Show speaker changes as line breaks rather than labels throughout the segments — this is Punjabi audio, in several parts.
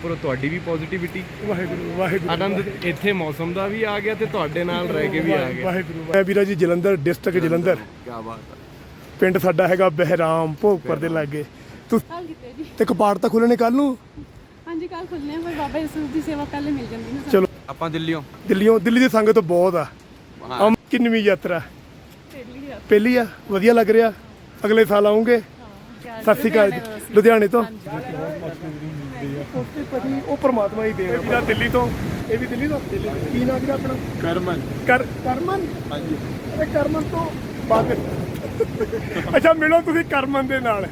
ਉੱਪਰੋਂ ਤੁਹਾਡੀ ਵੀ ਪੋਜ਼ਿਟਿਵਿਟੀ
ਵਾਹਿਗੁਰੂ ਵਾਹਿਗੁਰੂ
ਆਨੰਦ ਇੱਥੇ ਮੌਸਮ ਦਾ ਵੀ ਆ ਗਿਆ ਤੇ ਤੁਹਾਡੇ ਨਾਲ ਰਹਿ ਕੇ ਵੀ ਆ ਗਿਆ।
ਵਾਹਿਗੁਰੂ ਮੈਂ ਵੀਰਾ ਜੀ ਜਲੰਧਰ ਡਿਸਟ੍ਰਿਕਟ ਜਲੰਧਰ।
ਕੀ ਬਾਤ ਹੈ।
ਪਿੰਡ ਸਾਡਾ ਹੈਗਾ ਬਹਿਰਾਮ ਭੋਗਪੁਰ ਦੇ ਲਾਗੇ। ਤੁਸੀਂ
ਕੱਲ ਕੀਤੇ ਜੀ।
ਤੇ ਕਪਾੜ ਤਾਂ ਖੁੱਲਣੇ ਕੱਲ ਨੂੰ?
ਹਾਂਜੀ ਕੱਲ ਖੁੱਲਨੇ ਆ ਪਰ ਬਾਬਾ ਯਿਸੂ ਦੀ ਸੇਵਾ ਪਹਿਲੇ ਮਿਲ ਜਾਂਦੀ ਨਾ
ਚਲੋ।
ਆਪਾਂ ਦਿੱਲੀੋਂ।
ਦਿੱਲੀੋਂ ਦਿੱਲੀ ਦੀ ਸੰਗਤ ਬਹੁਤ ਆ। ਅਮ ਕਿੰਨਵੀਂ ਯਾਤਰਾ?
ਪਹਿਲੀ ਆ
ਪਹਿਲੀ ਆ? ਵਧੀਆ ਲੱਗ ਰਿਹਾ? ਅਗਲੇ ਸਾਲ ਆਉਂਗੇ? ਸਤਿ ਸ਼੍ਰੀ ਅਕਾਲ ਜੀ। ਲੁਧਿਆਣੇ ਤੋਂ ਉੱਥੇ ਪਤੀ ਉਹ ਪ੍ਰਮਾਤਮਾ ਹੀ ਦੇਣ ਵੀਰਾ ਦਿੱਲੀ ਤੋਂ। ਇਹ ਵੀ ਦਿੱਲੀ ਤੋਂ? ਕੀ ਨਾਮ ਵੀਰਾ ਆਪਣਾ?
ਕਰਮਨ।
ਕਰ ਕਰਮਨ? ਹਾਂਜੀ। ਇਹ ਕਰਮਨ ਤੋਂ ਬਾਅਦ। ਅੱਛਾ ਮਿਲੋ ਤੁਸੀਂ ਕਰਮਨ ਦੇ ਨਾਲ।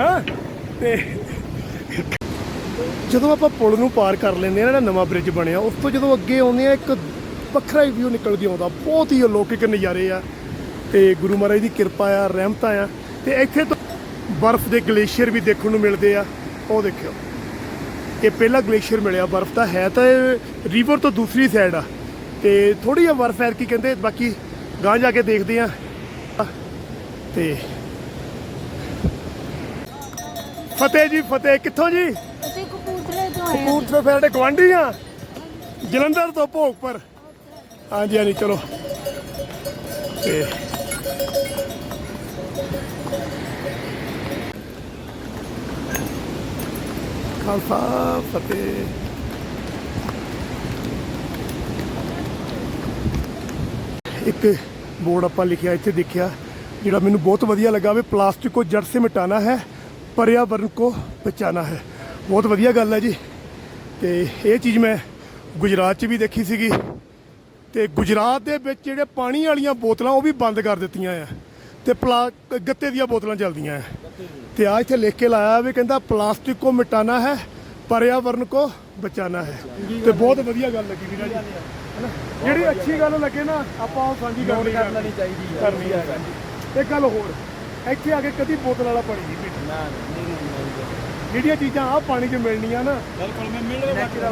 ਹਾਂ? ਤੇ ਜਦੋਂ ਆਪਾਂ ਪੁਲ ਨੂੰ ਪਾਰ ਕਰ ਲੈਂਦੇ ਆ ਨਾ ਜਿਹੜਾ ਨਵਾਂ ਬ੍ਰਿਜ ਬਣਿਆ ਉਸ ਤੋਂ ਜਦੋਂ ਅੱਗੇ ਆਉਂਦੇ ਆ ਇੱਕ ਵੱਖਰਾ ਹੀ ਵਿਊ ਨਿਕਲ ਕੇ ਆਉਂਦਾ। ਬਹੁਤ ਹੀ ਅਲੌਕਿਕ ਨਜ਼ਾਰੇ ਆ। ਤੇ ਗੁਰੂ ਮਹਾਰਾਜ ਦੀ ਕਿਰਪਾ ਆ ਰਹਿਮਤਾਂ ਆ। ਤੇ ਇੱਥੇ ਤੋਂ ਬਰਫ਼ ਦੇ ਗਲੇਸ਼ੀਅਰ ਵੀ ਦੇਖਣ ਨੂੰ ਮਿਲਦੇ ਆ। ਉਹ ਦੇਖਿਓ। ਇਹ ਪਹਿਲਾ ਗਲੇਸ਼ੀਅਰ ਮਿਲਿਆ ਬਰਫ਼ ਦਾ ਹੈ ਤਾਂ ਰਿਵਰ ਤੋਂ ਦੂਸਰੀ ਸਾਈਡ ਆ। ਤੇ ਥੋੜੀ ਜਿਹੀ ਬਰਫ਼ ਐਰ ਕੀ ਕਹਿੰਦੇ ਬਾਕੀ ਗਾਂ ਜਾ ਕੇ ਦੇਖਦੇ ਆ। ਤੇ ਫਤਿਹ ਜੀ ਫਤਿਹ। ਕਿੱਥੋਂ ਜੀ?
ਅਸੀਂ ਕਪੂਰਥਲੇ ਤੋਂ ਆਏ
ਕਪੂਰਥਲੇ ਫਿਰ ਗਵਾਂਢੀ ਆ। ਜਲੰਧਰ ਤੋਂ ਭੋਗਪੁਰ। ਹਾਂਜੀ ਹਾਂਜੀ ਚਲੋ। ਤੇ ਖਾਲਸਾ, ਫਤਿਹ। ਇੱਕ ਬੋਰਡ ਆਪਾਂ ਲਿਖਿਆ, ਇੱਥੇ ਦੇਖਿਆ, ਜਿਹੜਾ ਮੈਨੂੰ ਬਹੁਤ ਵਧੀਆ ਲੱਗਾ ਵੀ ਪਲਾਸਟਿਕ ਕੋ ਜੜ ਸੇ ਮਿਟਾਣਾ ਹੈ, ਪਰਿਆਵਰਨ ਕੋ ਬਚਾਣਾ ਹੈ। ਬਹੁਤ ਵਧੀਆ ਗੱਲ ਹੈ ਜੀ। ਤੇ ਇਹ ਚੀਜ਼ ਮੈਂ ਗੁਜਰਾਤ 'ਚ ਵੀ ਦੇਖੀ ਸੀਗੀ। ਤੇ ਗੁਜਰਾਤ ਦੇ ਵਿੱਚ ਜਿਹੜੇ ਪਾਣੀ ਵਾਲੀਆਂ ਬੋਤਲਾਂ ਉਹ ਵੀ ਬੰਦ ਕਰ ਦਿੱਤੀਆਂ ਆ। ਤੇ ਪਲਾ ਗੱਤੇ ਦੀਆਂ ਬੋਤਲਾਂ ਚੱਲਦੀਆਂ ਆ। ਤੇ ਆ ਇੱਥੇ ਲਿਖ ਕੇ ਲਾਇਆ ਵੀ ਕਹਿੰਦਾ ਪਲਾਸਟਿਕ ਕੋ ਮਿਟਾਣਾ ਹੈ ਪਰਿਆਵਰਨ ਕੋ ਬਚਾਣਾ ਹੈ। ਤੇ ਬਹੁਤ ਵਧੀਆ ਗੱਲ ਲੱਗੀ ਵੀਰਾ ਜੀ। ਹਨਾ? ਜਿਹੜੀ ਅੱਛੀ ਗੱਲ ਲੱਗੇ ਨਾ ਆਪਾਂ ਉਹ ਸਾਂਝੀ ਗੱਲ ਚਾਹੀਦੀ ਹੈ। ਕਰਨੀ ਹੈ ਇੱਕ ਗੱਲ ਹੋਰ ਇੱਥੇ ਆ ਕੇ ਕਦੀ ਬੋਤਲ ਵਾਲਾ ਪਾਣੀ ਨਹੀਂ ਪੀਣਾ। ਜਿਹੜੀਆਂ ਚੀਜ਼ਾਂ ਆ ਪਾਣੀ 'ਚ ਮਿਲਣੀਆਂ ਨਾ ਬਿਲਕੁਲ ਮੈਂ ਮਿਲਣ ਵਾਟਰ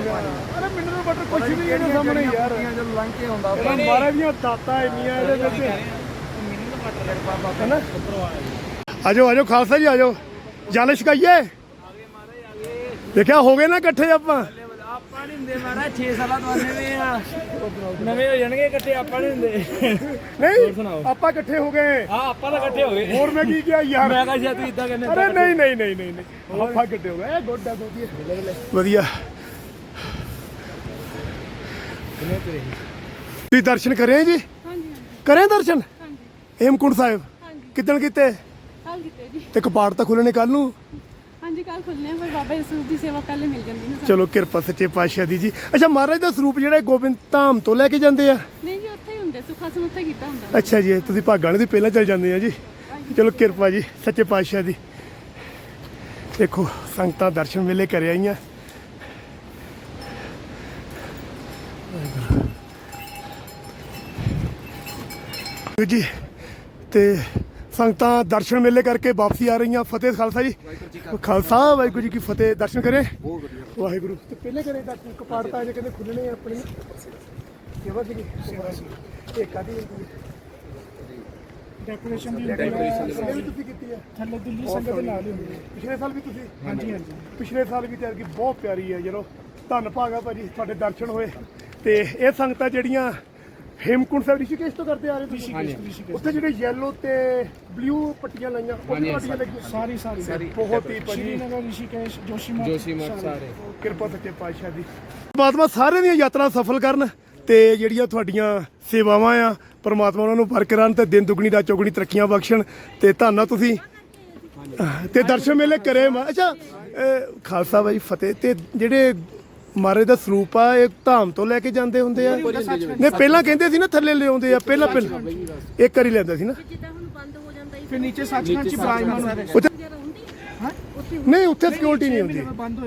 ਅਰੇ ਮਿਨਰਲ ਵਾਟਰ ਕੁਝ ਵੀ ਇਹਦੇ ਸਾਹਮਣੇ ਯਾਰ। ਜਦੋਂ ਲੰਘ ਹੁੰਦਾ ਉਹ 12 ਦੀਆਂ ਇੰਨੀਆਂ ਇਹਦੇ ਵਿੱਚ। ਮਿਨਰਲ ਵਾਟਰ ਹੈ ਨਾ ਉੱਪਰੋਂ ਆਇਆ ਆਜੋ ਆਜੋ ਖਾਲਸਾ ਜੀ ਆਜੋ। ਜਲ ਛਕਾਈਏ। ਦੇਖਿਆ ਹੋ ਗਏ ਨਾ ਇਕੱਠੇ ਆਪਾਂ।
ਆਪਾਂ ਨਹੀਂ ਹੁੰਦੇ ਮਾਰਾ 6 ਸਾਲਾਂ ਤੋਂ ਨਵੇਂ ਆ। ਨਵੇਂ ਹੋ ਜਾਣਗੇ ਇਕੱਠੇ ਆਪਾਂ ਨਹੀਂ ਹੁੰਦੇ।
ਨਹੀਂ ਆਪਾਂ ਇਕੱਠੇ ਹੋ ਗਏ।
ਹਾਂ ਆਪਾਂ ਤਾਂ ਇਕੱਠੇ ਹੋ ਗਏ।
ਹੋਰ ਮੈਂ ਕੀ ਕਿਹਾ ਯਾਰ?
ਮੈਂ ਕਹਾਂ ਸ਼ਾਇਦ ਤੂੰ ਇਦਾਂ ਕਹਿੰਦੇ
ਅਰੇ ਨਹੀਂ ਨਹੀਂ ਨਹੀਂ ਨਹੀਂ ਨਹੀਂ। ਆਪਾਂ ਇਕੱਠੇ ਹੋ ਗਏ। ਇਹ ਗੁੱਡ ਆ ਵਧੀਆ। ਤੁਸੀਂ ਦਰਸ਼ਨ ਕਰੇ ਜੀ?
ਹਾਂਜੀ।
ਕਰੇ ਦਰਸ਼ਨ?
ਹਾਂਜੀ।
ਹੇਮਕੁੰਟ ਸਾਹਿਬ।
ਹਾਂਜੀ।
ਕਿੱਦਣ ਕੀਤੇ?
ਜੀ।
ਤੇ ਕਪਾੜ ਤਾਂ ਖੁੱਲਣੇ ਕੱਲ ਨੂੰ?
ਹਾਂਜੀ ਕੱਲ ਖੁੱਲਨੇ ਪਰ ਬਾਬਾ ਯਿਸੂ ਦੀ ਸੇਵਾ ਪਹਿਲੇ ਮਿਲ ਜਾਂਦੀ ਨਾ
ਚਲੋ ਕਿਰਪਾ ਸੱਚੇ ਪਾਤਸ਼ਾਹ ਦੀ ਜੀ। ਅੱਛਾ ਮਹਾਰਾਜ ਦਾ ਸਰੂਪ ਜਿਹੜਾ ਇਹ ਗੋਬਿੰਦ ਧਾਮ ਤੋਂ ਲੈ ਕੇ ਜਾਂਦੇ ਆ?
ਨਹੀਂ ਜੀ ਉੱਥੇ ਹੀ ਹੁੰਦੇ ਸੁਖਾ ਸਮ ਉੱਥੇ ਕੀਤਾ ਹੁੰਦਾ।
ਅੱਛਾ ਜੀ ਤੁਸੀਂ ਭਾਗਾਂ ਦੀ ਪਹਿਲਾਂ ਚੱਲ ਜਾਂਦੇ ਆ ਜੀ। ਚਲੋ ਕਿਰਪਾ ਜੀ ਸੱਚੇ ਪਾਤਸ਼ਾਹ ਦੀ। ਦੇਖੋ ਸੰਗਤਾਂ ਦਰਸ਼ਨ ਵੇਲੇ ਕਰ ਆਈਆਂ। ਵਾਹਿਗੁਰੂ ਜੀ ਤੇ ਸੰਗਤਾਂ ਦਰਸ਼ਨ ਮੇਲੇ ਕਰਕੇ ਵਾਪਸੀ ਆ ਰਹੀਆਂ। ਫਤਿਹ ਖਾਲਸਾ ਜੀ। ਖਾਲਸਾ ਵਾਹਿਗੁਰੂ ਜੀ ਕੀ ਫਤਿਹ। ਦਰਸ਼ਨ ਕਰੇ? ਵਾਹਿਗੁਰੂ। ਤੇ ਪਹਿਲੇ ਕਰੇ ਤਾਂ ਜੇ ਕਹਿੰਦੇ ਖੁੱਲਣੇ ਆਪਣੇ। ਸੇਵਾ ਸੀ ਇਹ ਕਾਦੀ ਡੈਕੋਰੇਸ਼ਨ ਦੀ ਡੈਕੋਰੇਸ਼ਨ ਤੁਸੀਂ ਕੀਤੀ ਹੈ? ਥੱਲੇ ਦਿੱਲੀ ਸੰਗਤ ਦੇ ਨਾਲ ਹੀ ਹੁੰਦੀ ਹੈ। ਪਿਛਲੇ ਸਾਲ ਵੀ ਤੁਸੀਂ? ਹਾਂਜੀ ਹਾਂਜੀ। ਪਿਛਲੇ ਸਾਲ ਵੀ ਤਿਆਰ ਕੀ ਬਹੁਤ ਪਿਆਰੀ ਹੈ। ਜਦੋਂ ਧੰਨ ਭਾਗਾ ਭਾਜੀ ਤੁਹਾਡੇ ਦਰਸ਼ਨ ਹੋਏ। ਤੇ ਇਹ ਸੰਗਤਾਂ ਜਿਹੜੀਆਂ ਹੇਮਕੁੰਟ ਸਾਹਿਬ ਰਿਸ਼ੀਕੇਸ਼ ਤੋਂ ਕਰਦੇ ਆ ਰਹੇ ਤੁਸੀਂ? ਉੱਥੇ ਜਿਹੜੇ ਯੈਲੋ ਤੇ ਬਲੂ ਪੱਟੀਆਂ ਲਾਈਆਂ ਉਹ ਤੁਹਾਡੀਆਂ ਲੱਗੀਆਂ? ਸਾਰੀ ਸਾਰੀ। ਬਹੁਤ ਹੀ ਭਾਜੀ।
ਰਿਸ਼ੀਕੇਸ਼ ਜੋਸ਼ੀਮਠ
ਜੋਸ਼ੀਮਠ ਸਾਰੇ।
ਕਿਰਪਾ ਸੱਚੇ ਪਾਤਸ਼ਾਹ ਦੀ। ਪਰਮਾਤਮਾ ਸਾਰਿਆਂ ਦੀਆਂ ਯਾਤਰਾ ਸਫਲ ਕਰਨ ਤੇ ਜਿਹੜੀਆਂ ਤੁਹਾਡੀਆਂ ਸੇਵਾਵਾਂ ਆ ਪਰਮਾਤਮਾ ਉਹਨਾਂ ਨੂੰ ਬਰਕਰਾਰ ਤੇ ਦਿਨ ਦੁਗਣੀ ਦਾ ਚੌਗਣੀ ਤਰੱਕੀਆਂ ਬਖਸ਼ਣ ਤੇ ਧੰਨਾ ਤੁਸੀਂ ਤੇ ਦਰਸ਼ਨ ਮੇਲੇ ਕਰੇ ਮਾ- ਅੱਛਾ ਅਹ ਖਾਲਸਾ ਬਾਈ ਫਤਿਹ। ਤੇ ਜਿਹੜੇ ਮਾਰੇ ਦਾ ਸਰੂਪ ਆ ਇਹ ਧਾਮ ਤੋਂ ਲੈ ਕੇ ਜਾਂਦੇ ਹੁੰਦੇ ਆ। ਨਹੀਂ ਪਹਿਲਾਂ ਕਹਿੰਦੇ ਸੀ ਨਾ ਥੱਲੇ ਲਿਆਉਂਦੇ ਆ ਪਹਿਲਾਂ ਪਹਿਲਾਂ। ਇੱਕ ਵਾਰੀ ਲੈਂਦਾ ਸੀ ਨਾ।
ਜਿੱਦਾਂ ਹੁਣ ਬੰਦ ਹੋ ਜਾਂਦਾ
ਫਿਰ ਨੀਚੇ ਸੱਚਖੰਡ ਚ ਬਰਾਜਮਾਨ ਹੁੰਦੇ?
ਉੱਥੇ ਨਹੀਂ ਉੱਥੇ ਸਿਕਿਉਰਿਟੀ ਨਹੀਂ ਹੁੰਦੀ।
ਬੰਦ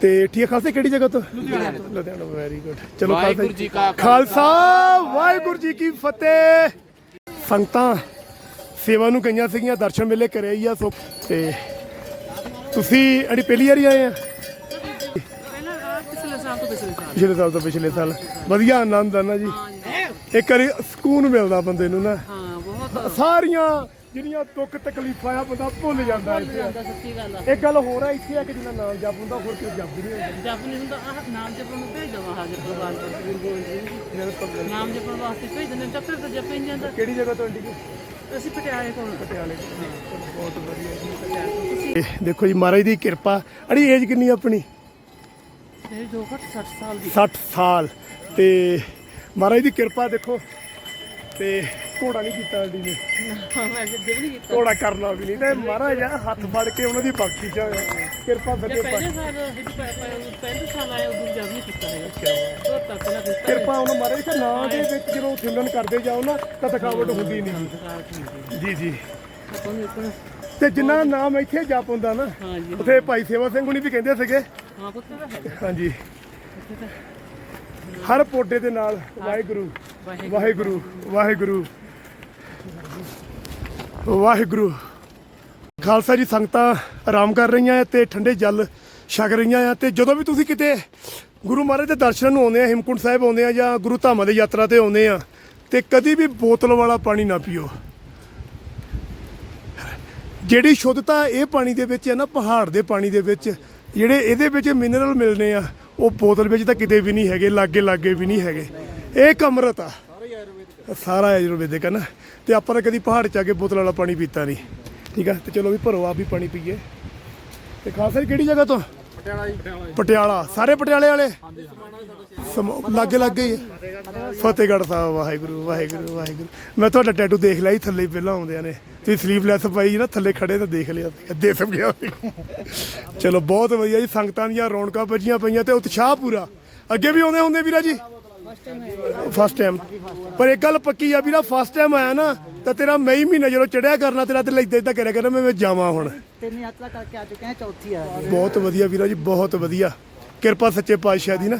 ਤੇ ਠੀਕ ਹੈ ਖਾਲਸਾ ਕਿਹੜੀ ਜਗ੍ਹਾ ਤੋਂ? ਲੁਧਿਆਣਾ ਲੁਧਿਆਣਾ ਵੈਰੀ ਗੁੱਡ ਚਲੋ
ਵਾਹਿਗੁਰੂ ਜੀ। ਕਾ
ਖਾਲਸਾ ਵਾਹਿਗੁਰੂ ਜੀ ਕੀ ਫਤਿਹ। ਸੰਗਤਾਂ ਸੇਵਾ ਨੂੰ ਗਈਆਂ ਸੀਗੀਆਂ ਦਰਸ਼ਨ ਮੇਲੇ ਕਰਿਆ ਹੀ ਆ ਸੋ ਤੇ ਤੁਸੀਂ ਅੜੀ ਪਹਿਲੀ ਵਾਰੀ ਆਏ ਆ?
ਪਿਛਲੇ ਸਾਲ ਤੋਂ ਪਿਛਲੇ ਸਾਲ।
ਵਧੀਆ ਆਨੰਦ ਆ ਨਾ ਜੀ। ਇੱਕ ਵਾਰੀ ਸਕੂਨ ਮਿਲਦਾ ਬੰਦੇ ਨੂੰ ਨਾ।
ਹਾਂ ਬਹੁਤ।
ਸਾਰੀਆਂ ਜਿਹੜੀਆਂ ਦੁੱਖ ਤਕਲੀਫਾਂ ਆ ਬੰਦਾ ਭੁੱਲ ਜਾਂਦਾ ਇੱਥੇ। ਇੱਕ ਗੱਲ ਹੋਰ ਆ ਇੱਥੇ ਆ ਕਿ ਜਿੰਨਾ ਨਾਮ ਜਪ ਹੁੰਦਾ ਹੋਰ ਕੋਈ ਜਪ ਨਹੀਂ ਹੁੰਦਾ।
ਜਪ ਨਹੀਂ ਹੁੰਦਾ ਆਹ ਨਾਮ ਜਪਣ ਨੂੰ ਭੇਜ ਦਵਾ ਹਾਜ਼ਰ ਸਿੰਘ ਜੀ ਨਾਮ ਜਪਣ ਵਾਸਤੇ ਭੇਜ ਦਿੰਦੇ ਚੱਕਰ ਤਾਂ ਜਪੇ ਨਹੀਂ ਜਾਂਦਾ।
ਕਿਹੜੀ ਜਗ੍ਹਾ ਤੋਂ ਆਂਟੀ
ਅਸੀਂ ਪਟਿਆਲੇ ਕੋਲ
ਪਟਿਆਲੇ ਬਹੁਤ ਵਧੀਆ ਜੀ ਦੇਖੋ ਜੀ ਮਹਾਰਾਜ ਦੀ ਕਿਰਪਾ। ਅੜੀ ਏਜ ਕਿੰਨੀ ਆਪਣੀ?
ਦੋ ਘੱਟ 60 ਸਾਲ ਦੀ।
60 ਸਾਲ। ਤੇ ਮਹਾਰਾਜ ਦੀ ਕਿਰਪਾ ਦੇਖੋ। ਤੇ ਘੋੜਾ ਨਹੀਂ ਕੀਤਾ ਆਂਟੀ ਨੇ।
ਮੈਂ ਜਿੱਦੇ ਵੀ ਨਹੀਂ ਕੀਤਾ।
ਘੋੜਾ ਕਰਨਾ ਵੀ ਨਹੀਂ। ਤੇ ਮਹਾਰਾਜ ਆ ਹੱਥ ਫੜ ਕੇ ਉਹਨਾਂ ਦੀ ਬਖਸ਼ਿਸ਼ ਆ। ਕਿਰਪਾ
ਜੇ
ਸੱਚੇ
ਪਹਿਲੇ ਸਾਲ ਇਹ ਪਹਿਲੇ ਸਾਲ ਆਇਆ ਉਦੋਂ ਜਦ ਨਹੀਂ ਕੀਤਾ ਹੈ ਤੋਂ ਤੱਕ ਨਾ ਕੀਤਾ
ਕਿਰਪਾ ਉਹਨਾਂ ਮਹਾਰਾਜ ਤੇ ਨਾਂ ਦੇ ਵਿੱਚ ਜਦੋਂ ਸਿਮਰਨ ਕਰਦੇ ਜਾਓ ਨਾ ਤਾਂ ਥਕਾਵਟ ਹੁੰਦੀ ਨਹੀਂ। ਜੀ ਜੀ। ਤੇ ਜਿੰਨਾ ਨਾਮ ਇੱਥੇ ਜਪ ਹੁੰਦਾ ਨਾ ਉਥੇ ਭਾਈ ਸੇਵਾ ਸਿੰਘ ਹੁਣੀ ਵੀ ਕਹਿੰਦੇ ਸੀਗੇ
ਹਾਂ ਪੁੱਤ। ਦਾ ਹੈ
ਹਾਂਜੀ। ਹਰ ਪੋਡੇ ਦੇ ਨਾਲ ਵਾਹਿਗੁਰੂ। ਵਾਹਿਗੁਰੂ ਵਾਹਿਗੁਰੂ ਵਾਹਿਗੁਰੂ। ਖਾਲਸਾ ਜੀ ਸੰਗਤਾਂ ਆਰਾਮ ਕਰ ਰਹੀਆਂ ਆ ਤੇ ਠੰਡੇ ਜਲ ਛਕ ਰਹੀਆਂ ਆ ਤੇ ਜਦੋਂ ਵੀ ਤੁਸੀਂ ਕਿਤੇ ਗੁਰੂ ਮਹਾਰਾਜ ਦੇ ਦਰਸ਼ਨ ਨੂੰ ਆਉਂਦੇ ਆ ਹਿਮਕੁੰਟ ਸਾਹਿਬ ਆਉਂਦੇ ਆ ਜਾਂ ਗੁਰੂ ਧਾਮਾਂ ਦੀ ਯਾਤਰਾ ਤੇ ਆਉਂਦੇ ਆ ਤੇ ਕਦੀ ਵੀ ਬੋਤਲ ਵਾਲਾ ਪਾਣੀ ਨਾ ਪੀਓ। ਜਿਹੜੀ ਸ਼ੁੱਧਤਾ ਇਹ ਪਾਣੀ ਦੇ ਵਿੱਚ ਹੈ ਨਾ ਪਹਾੜ ਦੇ ਪਾਣੀ ਦੇ ਵਿੱਚ ਜਿਹੜੇ ਇਹਦੇ ਵਿੱਚ ਮਿਨਰਲ ਮਿਲਨੇ ਆ ਉਹ ਬੋਤਲ ਵਿੱਚ ਤਾਂ ਕਿਤੇ ਵੀ ਨਹੀਂ ਹੈਗੇ ਲਾਗੇ ਲਾਗੇ ਵੀ ਨਹੀਂ ਹੈਗੇ। ਇਹ ਕਮਰਤ ਆ। ਸਾਰਾ ਆਯੁਰਵੈਦਿਕ ਹੈ ਨਾ। ਤੇ ਆਪਾਂ ਤਾਂ ਕਦੀ ਪਹਾੜ ਚ ਆ ਕੇ ਬੋਤਲ ਵਾਲਾ ਪਾਣੀ ਪੀਤਾ ਨਹੀਂ। ਠੀਕ ਆ? ਤੇ ਚਲੋ ਵੀ ਭਰੋ ਆਪ ਵੀ ਪਾਣੀ ਪੀਏ। ਤੇ ਖਾਲਸਾ ਜੀ ਕਿਹੜੀ ਜਗ੍ਹਾ ਤੋਂ? ਪਟਿਆਲਾ ਜੀ। ਪਟਿਆਲਾ। ਸਾਰੇ ਪਟਿਆਲੇ ਵਾਲੇ? ਸਮੋ- ਲਾਗੇ ਲਾਗੇ ਹੀ ਹੈ। ਫਤਿਹਗੜ੍ਹ ਸਾਹਿਬ ਵਾਹਿਗੁਰੂ ਵਾਹਿਗੁਰੂ ਵਾਹਿਗੁਰੂ। ਮੈਂ ਤੁਹਾਡਾ ਟੈਟੂ ਦੇਖ ਲਿਆ ਸੀ ਥੱਲੇ ਹੀ ਪਹਿਲਾਂ ਆਉਂਦਿਆਂ ਨੇ। ਤੁਸੀਂ ਸਲੀਵਲੈਸ ਪਾਈ ਨਾ ਥੱਲੇ ਖੜੇ ਤਾਂ ਦੇਖ ਲਿਆ ਸੀ ਦੇ ਸਭ ਗਿਆ। ਚਲੋ ਬਹੁਤ ਵਧੀਆ ਜੀ ਸੰਗਤਾਂ ਦੀਆਂ ਰੌਣਕਾਂ ਵੱਜੀਆਂ ਪਈਆਂ ਤੇ ਉਤਸ਼ਾਹ ਪੂਰਾ। ਅੱਗੇ ਵੀ ਆਉਂਦੇ ਹੁੰਦੇ ਵੀਰਾ ਜੀ? ਫਸਟ ਟਾਈਮ ਪਰ ਇੱਕ ਗੱਲ ਪੱਕੀ ਆ ਵੀਰਾ ਫਸਟ ਟਾਈਮ ਆਇਆ ਨਾ ਤਾਂ ਤੇਰਾ ਮਈ ਮਹੀਨਾ ਜਦੋਂ ਚੜਿਆ ਕਰਨਾ ਤੇਰਾ ਤੇ ਇਦਾਂ ਇਦਾਂ ਕਰਿਆ ਕਰਨਾ ਮੈਂ ਮੈਂ ਜਾਵਾਂ ਹੁਣ।
ਤਿੰਨ ਯਾਤਰਾ ਕਰਕੇ ਆ ਚੁੱਕੇ ਹਾਂ ਚੌਥੀ ਆ।
ਬਹੁਤ ਵਧੀਆ ਵੀਰਾ ਜੀ ਬਹੁਤ ਵਧੀਆ। ਕਿਰਪਾ ਸੱਚੇ ਪਾਤਸ਼ਾਹ ਦੀ ਨਾ।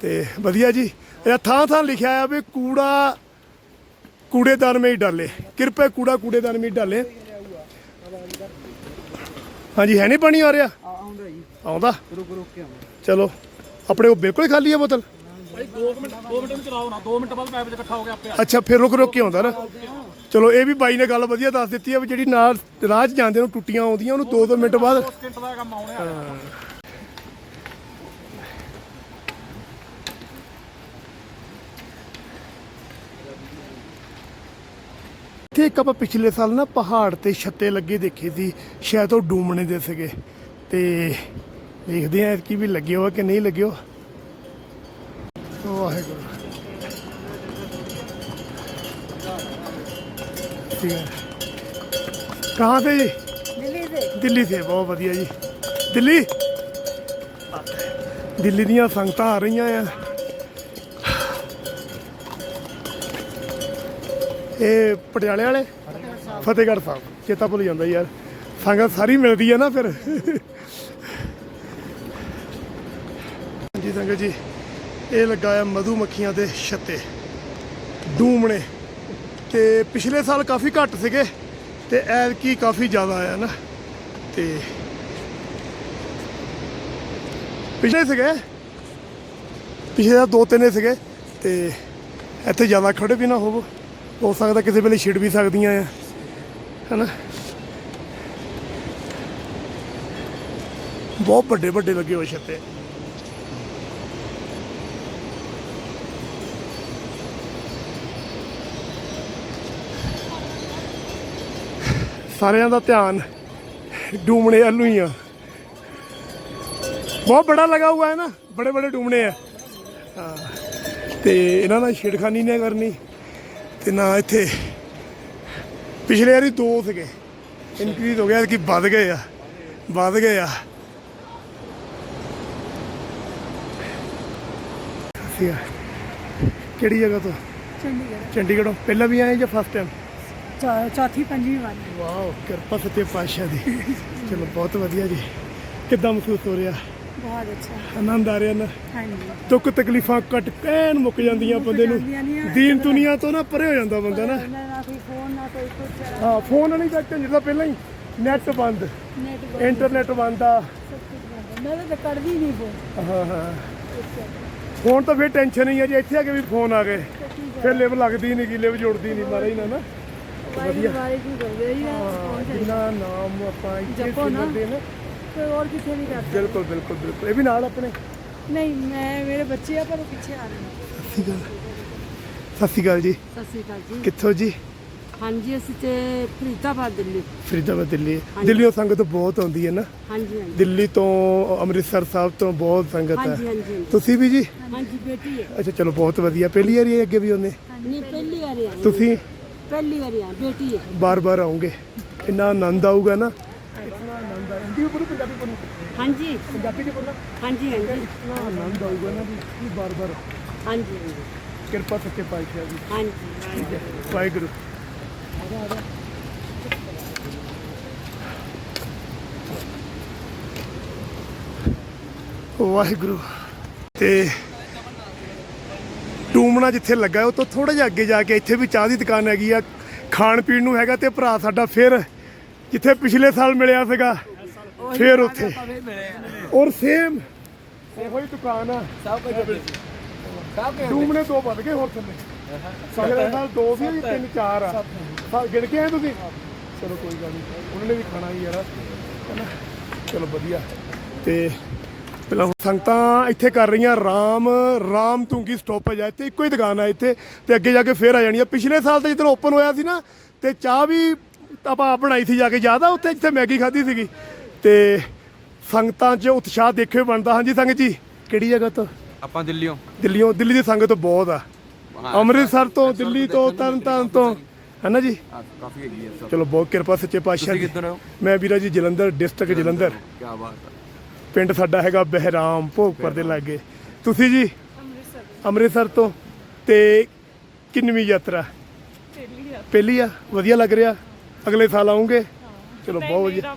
ਤੇ ਵਧੀਆ ਜੀ। ਇਹ ਥਾਂ ਥਾਂ ਲਿਖਿਆ ਆ ਵੀ ਕੂੜਾ ਕੂੜੇਦਾਨ ਮੇਂ ਹੀ ਡਾਲੇ। ਕਿਰਪਾ ਕੂੜਾ ਕੂੜੇਦਾਨ ਮੇਂ ਹੀ ਡਾਲੇ। ਹਾਂਜੀ ਹੈ ਨਹੀਂ ਪਾਣੀ ਆ ਰਿਹਾ?
ਆਉਂਦਾ ਜੀ।
ਆਉਂਦਾ?
ਰੁਕ ਰੁਕ ਕੇ ਆਉਂਦਾ।
ਚਲੋ ਆਪਣੇ ਉਹ ਬਿਲਕੁਲ ਹੀ ਖਾਲੀ ਹੈ ਬੋਤਲ ਅੱਛਾ ਫਿਰ ਰੁਕ ਰੁਕ ਕੇ ਆਉਂਦਾ ਨਾ। ਚਲੋ ਇਹ ਵੀ ਬਾਈ ਨੇ ਗੱਲ ਵਧੀਆ ਦੱਸ ਦਿੱਤੀ ਹੈ ਵੀ ਜਿਹੜੀ ਨਾਲ ਰਾਹ 'ਚ ਜਾਂਦੇ ਨੂੰ ਟੁੱਟੀਆਂ ਆਉਂਦੀਆਂ ਉਹਨੂੰ 2-2 ਮਿੰਟ ਬਾਅਦ ਤੇ ਇੱਕ ਆਪਾਂ ਪਿਛਲੇ ਸਾਲ ਨਾ ਪਹਾੜ ਤੇ ਛੱਤੇ ਲੱਗੇ ਦੇਖੇ ਸੀ ਸ਼ਾਇਦ ਉਹ ਡੂਮਣੇ ਦੇ ਸੀਗੇ। ਤੇ ਦੇਖਦੇ ਆ ਕੀ ਵੀ ਲੱਗੇ ਹੋਆ ਕਿ ਨਹੀਂ ਲੱਗੇ ਹੋ ਵਾਹਿਗੁਰੂ। ਠੀਕ ਹੈ। ਕਹਾਂ ਤੇ ਜੀ?
ਦਿੱਲੀ ਦੇ
ਦਿੱਲੀ ਸੇ ਬਹੁਤ ਵਧੀਆ ਜੀ। ਦਿੱਲੀ? ਦਿੱਲੀ ਦੀਆਂ ਸੰਗਤਾਂ ਆ ਰਹੀਆਂ ਆ। ਇਹ ਪਟਿਆਲੇ ਵਾਲੇ, ਫਤਿਹਗੜ੍ਹ ਸਾਹਿਬ, ਚੇਤਾ ਭੁੱਲ ਜਾਂਦਾ ਯਾਰ। ਸੰਗਤ ਸਾਰੀ ਮਿਲਦੀ ਹੈ ਨਾ ਫਿਰ। ਜੀ ਸੰਗਤ ਜੀ, ਇਹ ਲੱਗਾ ਆ ਮਧੂ ਮੱਖੀਆਂ ਦੇ ਛੱਤੇ, ਡੂਮਣੇ। ਤੇ ਪਿਛਲੇ ਸਾਲ ਕਾਫੀ ਘੱਟ ਸੀਗੇ, ਤੇ ਐਤਕੀ ਕਾਫੀ ਜ਼ਿਆਦਾ ਆਇਆ ਨਾ। ਤੇ ਪਿਛਲੇ ਸੀਗੇ, ਪਿਛਲੇ ਦੋ ਤਿੰਨ ਸੀਗੇ, ਤੇ ਇੱਥੇ ਜ਼ਿਆਦਾ ਖੜੇ ਵੀ ਨਾ ਹੋਵੋ। ਹੋ ਸਕਦਾ ਕਿਸੇ ਵੇਲੇ ਛਿੜ ਵੀ ਸਕਦੀਆਂ ਆ। ਹੈਨਾ? ਬਹੁਤ ਵੱਡੇ ਵੱਡੇ ਲੱਗੇ ਹੋਏ ਛੱਤੇ। ਸਾਰਿਆਂ ਦਾ ਧਿਆਨ ਡੂਮਣੇ ਵੱਲ ਹੀ ਆ। ਬਹੁਤ ਬੜਾ ਲਗਾ ਹੁਆ ਹੈ ਨਾ, ਬੜੇ ਬੜੇ ਡੂਮਣੇ ਆ। ਹਾਂ, ਤੇ ਇਹਨਾਂ ਨਾਲ ਛੇੜਖਾਨੀ ਨਹੀਂ ਕਰਨੀ। ਤੇ ਨਾ ਇੱਥੇ ਪਿਛਲੇ ਵਾਰੀ ਦੋ ਸੀਗੇ। ਇਨਕਰੀਜ਼ ਹੋ ਗਿਆ ਕਿ ਵੱਧ ਗਏ ਆ ਵੱਧ ਗਏ ਆ। ਸੀਗਾ ਕਿਹੜੀ ਜਗ੍ਹਾ ਤੋਂ?
ਚੰਡੀਗੜ੍ਹ।
ਚੰਡੀਗੜ੍ਹੋਂ ਪਹਿਲਾਂ ਵੀ ਆਏ ਜਾਂ ਫਸਟ ਟਾਈਮ
ਚੌਥੀ ਪੰਜਵੀਂ ਵਾਰ।
ਵਾਓ ਕਿਰਪਾ ਸੱਚੇ ਪਾਤਸ਼ਾਹ ਦੀ। ਚਲੋ ਬਹੁਤ ਵਧੀਆ ਜੀ। ਕਿੱਦਾਂ ਮਹਿਸੂਸ ਹੋ ਰਿਹਾ?
ਬਹੁਤ ਅੱਛਾ।
ਆਨੰਦ ਆ ਰਿਹਾ ਨਾ।
ਹਾਂਜੀ।
ਦੁੱਖ ਤਕਲੀਫਾਂ ਕੱਟ ਕਹਿਣ ਮੁੱਕ ਜਾਂਦੀਆਂ ਬੰਦੇ ਨੂੰ।
ਜਾਂਦੀਆਂ ਆ।
ਦੀਨ ਦੁਨੀਆ ਤੋਂ ਨਾ ਪਰੇ ਹੋ ਜਾਂਦਾ ਬੰਦਾ ਨਾ।
ਨਾ ਕੋਈ ਫੋਨ ਨਾ ਕੋਈ ਕੁਝ
ਹਾਂ ਫੋਨ ਨਹੀਂ ਝੰਜਟ ਦਾ ਪਹਿਲਾਂ ਹੀ। ਨੈਟ ਬੰਦ।
ਨੈਟ
ਇੰਟਰਨੈਟ ਬੰਦ ਆ।
ਮੈਂ ਤਾਂ ਕੱਢਦੀ ਨਹੀਂ ਫੋਨ
ਹਾਂ ਹਾਂ। ਫੋਨ ਤਾਂ ਫਿਰ ਟੈਨਸ਼ਨ ਹੀ ਹੈ ਜੇ ਇੱਥੇ ਆ ਕੇ ਵੀ ਫੋਨ ਆ ਗਏ। ਫਿਰ ਲਿਵ ਲੱਗਦੀ ਨਹੀਂ ਗੀ ਲਿਵ ਜੁੜਦੀ ਨਹੀਂ ਮਾਰਾ ਹੀ ਨਾ ਨਾ। ਵਧੀਆ
ਵਾਹਿਗੁਰੂ ਕਰਦੇ ਹੀ ਆ
ਹਾਂ, ਜਿੰਨਾ ਨਾਮ ਆਪਾਂ ਇੱਥੇ
ਜਪੋ ਨਾ। ਕੋਈ ਹੋਰ ਕਿੱਥੇ ਨਹੀਂ। ਕਰਦਾ
ਬਿਲਕੁਲ ਬਿਲਕੁਲ ਬਿਲਕੁਲ। ਇਹ ਵੀ ਨਾਲ ਆਪਣੇ?
ਨਹੀਂ ਮੈਂ ਮੇਰੇ ਬੱਚੇ ਆ ਪਰ ਉਹ ਪਿੱਛੇ ਆ ਰਹੇ ਨੇ।
ਸਤਿ ਸ਼੍ਰੀ ਅਕਾਲ। ਸਤਿ ਸ਼੍ਰੀ ਅਕਾਲ ਜੀ।
ਸਤਿ ਸ਼੍ਰੀ ਅਕਾਲ ਜੀ।
ਕਿੱਥੋਂ ਜੀ?
ਹਾਂਜੀ ਅਸੀਂ ਤੇ ਫਰੀਦਾਬਾਦ ਦਿੱਲੀ।
ਫਰੀਦਾਬਾਦ ਦਿੱਲੀ। ਦਿੱਲੀੋਂ ਸੰਗਤ ਬਹੁਤ ਆਉਂਦੀ ਹੈ ਨਾ?
ਹਾਂਜੀ ਹਾਂਜੀ।
ਦਿੱਲੀ ਤੋਂ ਅੰਮ੍ਰਿਤਸਰ ਸਾਹਿਬ ਤੋਂ ਬਹੁਤ ਸੰਗਤ
ਹਾਂਜੀ
ਹੈ
ਹਾਂਜੀ।
ਤੁਸੀਂ ਵੀ ਜੀ?
ਹਾਂਜੀ ਬੇਟੀ ਹੈ।
ਅੱਛਾ ਚਲੋ ਬਹੁਤ ਵਧੀਆ। ਪਹਿਲੀ ਵਾਰੀ ਹੈ, ਅੱਗੇ ਵੀ ਆਉਂਦੇ
ਨਹੀਂ ਪਹਿਲੀ ਵਾਰੀ ਆਈ
ਤੁਸੀਂ?
ਪਹਿਲੀ ਵਾਰੀ ਆ ਬੇਟੀ ਹੈ।
ਬਾਰ-ਬਾਰ ਆਉਂਗੇ। ਇੰਨਾ ਆਨੰਦ ਆਊਗਾ ਨਾ ਇਤਨਾ ਆਨੰਦ ਆ ਹਿੰਦੀ ਬੋਲੋ ਪੰਜਾਬੀ ਬੋਲੋ
ਹਾਂਜੀ।
ਪੰਜਾਬੀ ਚ ਬੋਲਣਾ?
ਹਾਂਜੀ ਹਾਂਜੀ।
ਇਤਨਾ ਆਨੰਦ ਆਊਗਾ ਨਾ ਵੀ ਬਾਰ-ਬਾਰ।
ਹਾਂਜੀ ਹਾਂਜੀ।
ਕਿਰਪਾ ਸੱਚੇ ਪਾਤਸ਼ਾਹ ਦੀ।
ਹਾਂਜੀ।
ਵਾਹਿਗੁਰੂ। ਵਾਹਿਗੁਰੂ। ਤੇ ਟੂਮਣਾ ਜਿੱਥੇ ਲੱਗਾ ਉਹ ਤੋਂ ਥੋੜਾ ਜਿਹਾ ਅੱਗੇ ਜਾ ਕੇ ਇੱਥੇ ਵੀ ਚਾਹ ਦੀ ਦੁਕਾਨ ਹੈਗੀ ਆ ਖਾਣ ਪੀਣ ਨੂੰ ਹੈਗਾ ਤੇ ਭਰਾ ਸਾਡਾ ਫਿਰ ਜਿੱਥੇ ਪਿਛਲੇ ਸਾਲ ਮਿਲਿਆ ਸੀਗਾ ਫਿਰ ਉੱਥੇ। ਔਰ ਸੇਮ ਇਹੋ ਹੀ ਦੁਕਾਨ ਆ।
ਸਭ ਕੁਝ ਸਭ ਕੁਝ
ਟੂਮਣੇ ਦੋ ਵੱਧ ਗਏ ਹੋਰ ਥੱਲੇ। ਅਗਲੇ ਸਾਲ ਦੋ ਸੀ ਜੀ ਤਿੰਨ ਚਾਰ ਆ। ਗਿਣ ਕੇ ਆਏ ਤੁਸੀਂ? ਚਲੋ ਕੋਈ ਗੱਲ ਨਹੀਂ। ਉਹਨਾਂ ਨੇ ਵੀ ਖਾਣਾ ਹੀ ਯਾਰ? ਚਲੋ ਵਧੀਆ। ਤੇ ਪਹਿਲਾਂ ਹੁਣ ਸੰਗਤਾਂ ਇੱਥੇ ਕਰ ਰਹੀਆਂ ਰਾਮ ਰਾਮ ਤੁੰਗੀ ਸਟਾਪੇਜ ਆ ਇੱਥੇ। ਇੱਕੋ ਹੀ ਦੁਕਾਨ ਆ ਇੱਥੇ। ਤੇ ਅੱਗੇ ਜਾ ਕੇ ਫੇਰ ਆ ਜਾਣੀ ਆ। ਪਿਛਲੇ ਸਾਲ ਤੇ ਜਦੋਂ ਓਪਨ ਹੋਇਆ ਸੀ ਨਾ ਤੇ ਚਾਹ ਵੀ ਆਪਾਂ ਆਪ ਬਣਾਈ ਸੀ ਜਾ ਕੇ। ਯਾਦ ਆ ਉੱਥੇ ਜਿੱਥੇ ਮੈਗੀ ਖਾਧੀ ਸੀਗੀ? ਤੇ ਸੰਗਤਾਂ 'ਚ ਉਤਸ਼ਾਹ ਦੇਖਿਓ ਬਣਦਾ। ਹਾਂਜੀ ਸੰਗਤ ਜੀ ਕਿਹੜੀ ਜਗ੍ਹਾ ਤੋਂ?
ਆਪਾਂ ਦਿੱਲੀੋਂ।
ਦਿੱਲੀੋਂ ਦਿੱਲੀ ਦੀ ਸੰਗਤ ਬਹੁਤ ਆ। ਅੰਮ੍ਰਿਤਸਰ ਤੋਂ ਦਿੱਲੀ ਤੋਂ ਤਰਨਤਾਰਨ ਤੋਂ। ਹੈਨਾ ਜੀ?
ਕਾਫੀ ਹੈਗੀ ਹੈ ਸਭ।
ਚਲੋ ਬਹੁਤ ਕਿਰਪਾ ਸੱਚੇ ਪਾਤਸ਼ਾਹ
ਹੋ?
ਮੈਂ ਵੀਰਾ ਜੀ ਜਲੰਧਰ ਡਿਸਟ੍ਰਿਕਟ ਜਲੰਧਰ
ਕੀ ਬਾਤ ਹੈ
ਪਿੰਡ ਸਾਡਾ ਹੈਗਾ ਬਹਿਰਾਮ ਭੋਗਪੁਰ ਦੇ ਲਾਗੇ। ਤੁਸੀਂ ਜੀ? ਅੰਮ੍ਰਿਤਸਰ ਤੋਂ। ਤੇ। ਕਿੰਨਵੀਂ ਯਾਤਰਾ। ਪਹਿਲੀ ਆ? ਵਧੀਆ ਲੱਗ ਰਿਹਾ? ਅਗਲੇ ਸਾਲ ਆਉਂਗੇ? ਚਲੋ ਬਹੁਤ ਵਧੀਆ।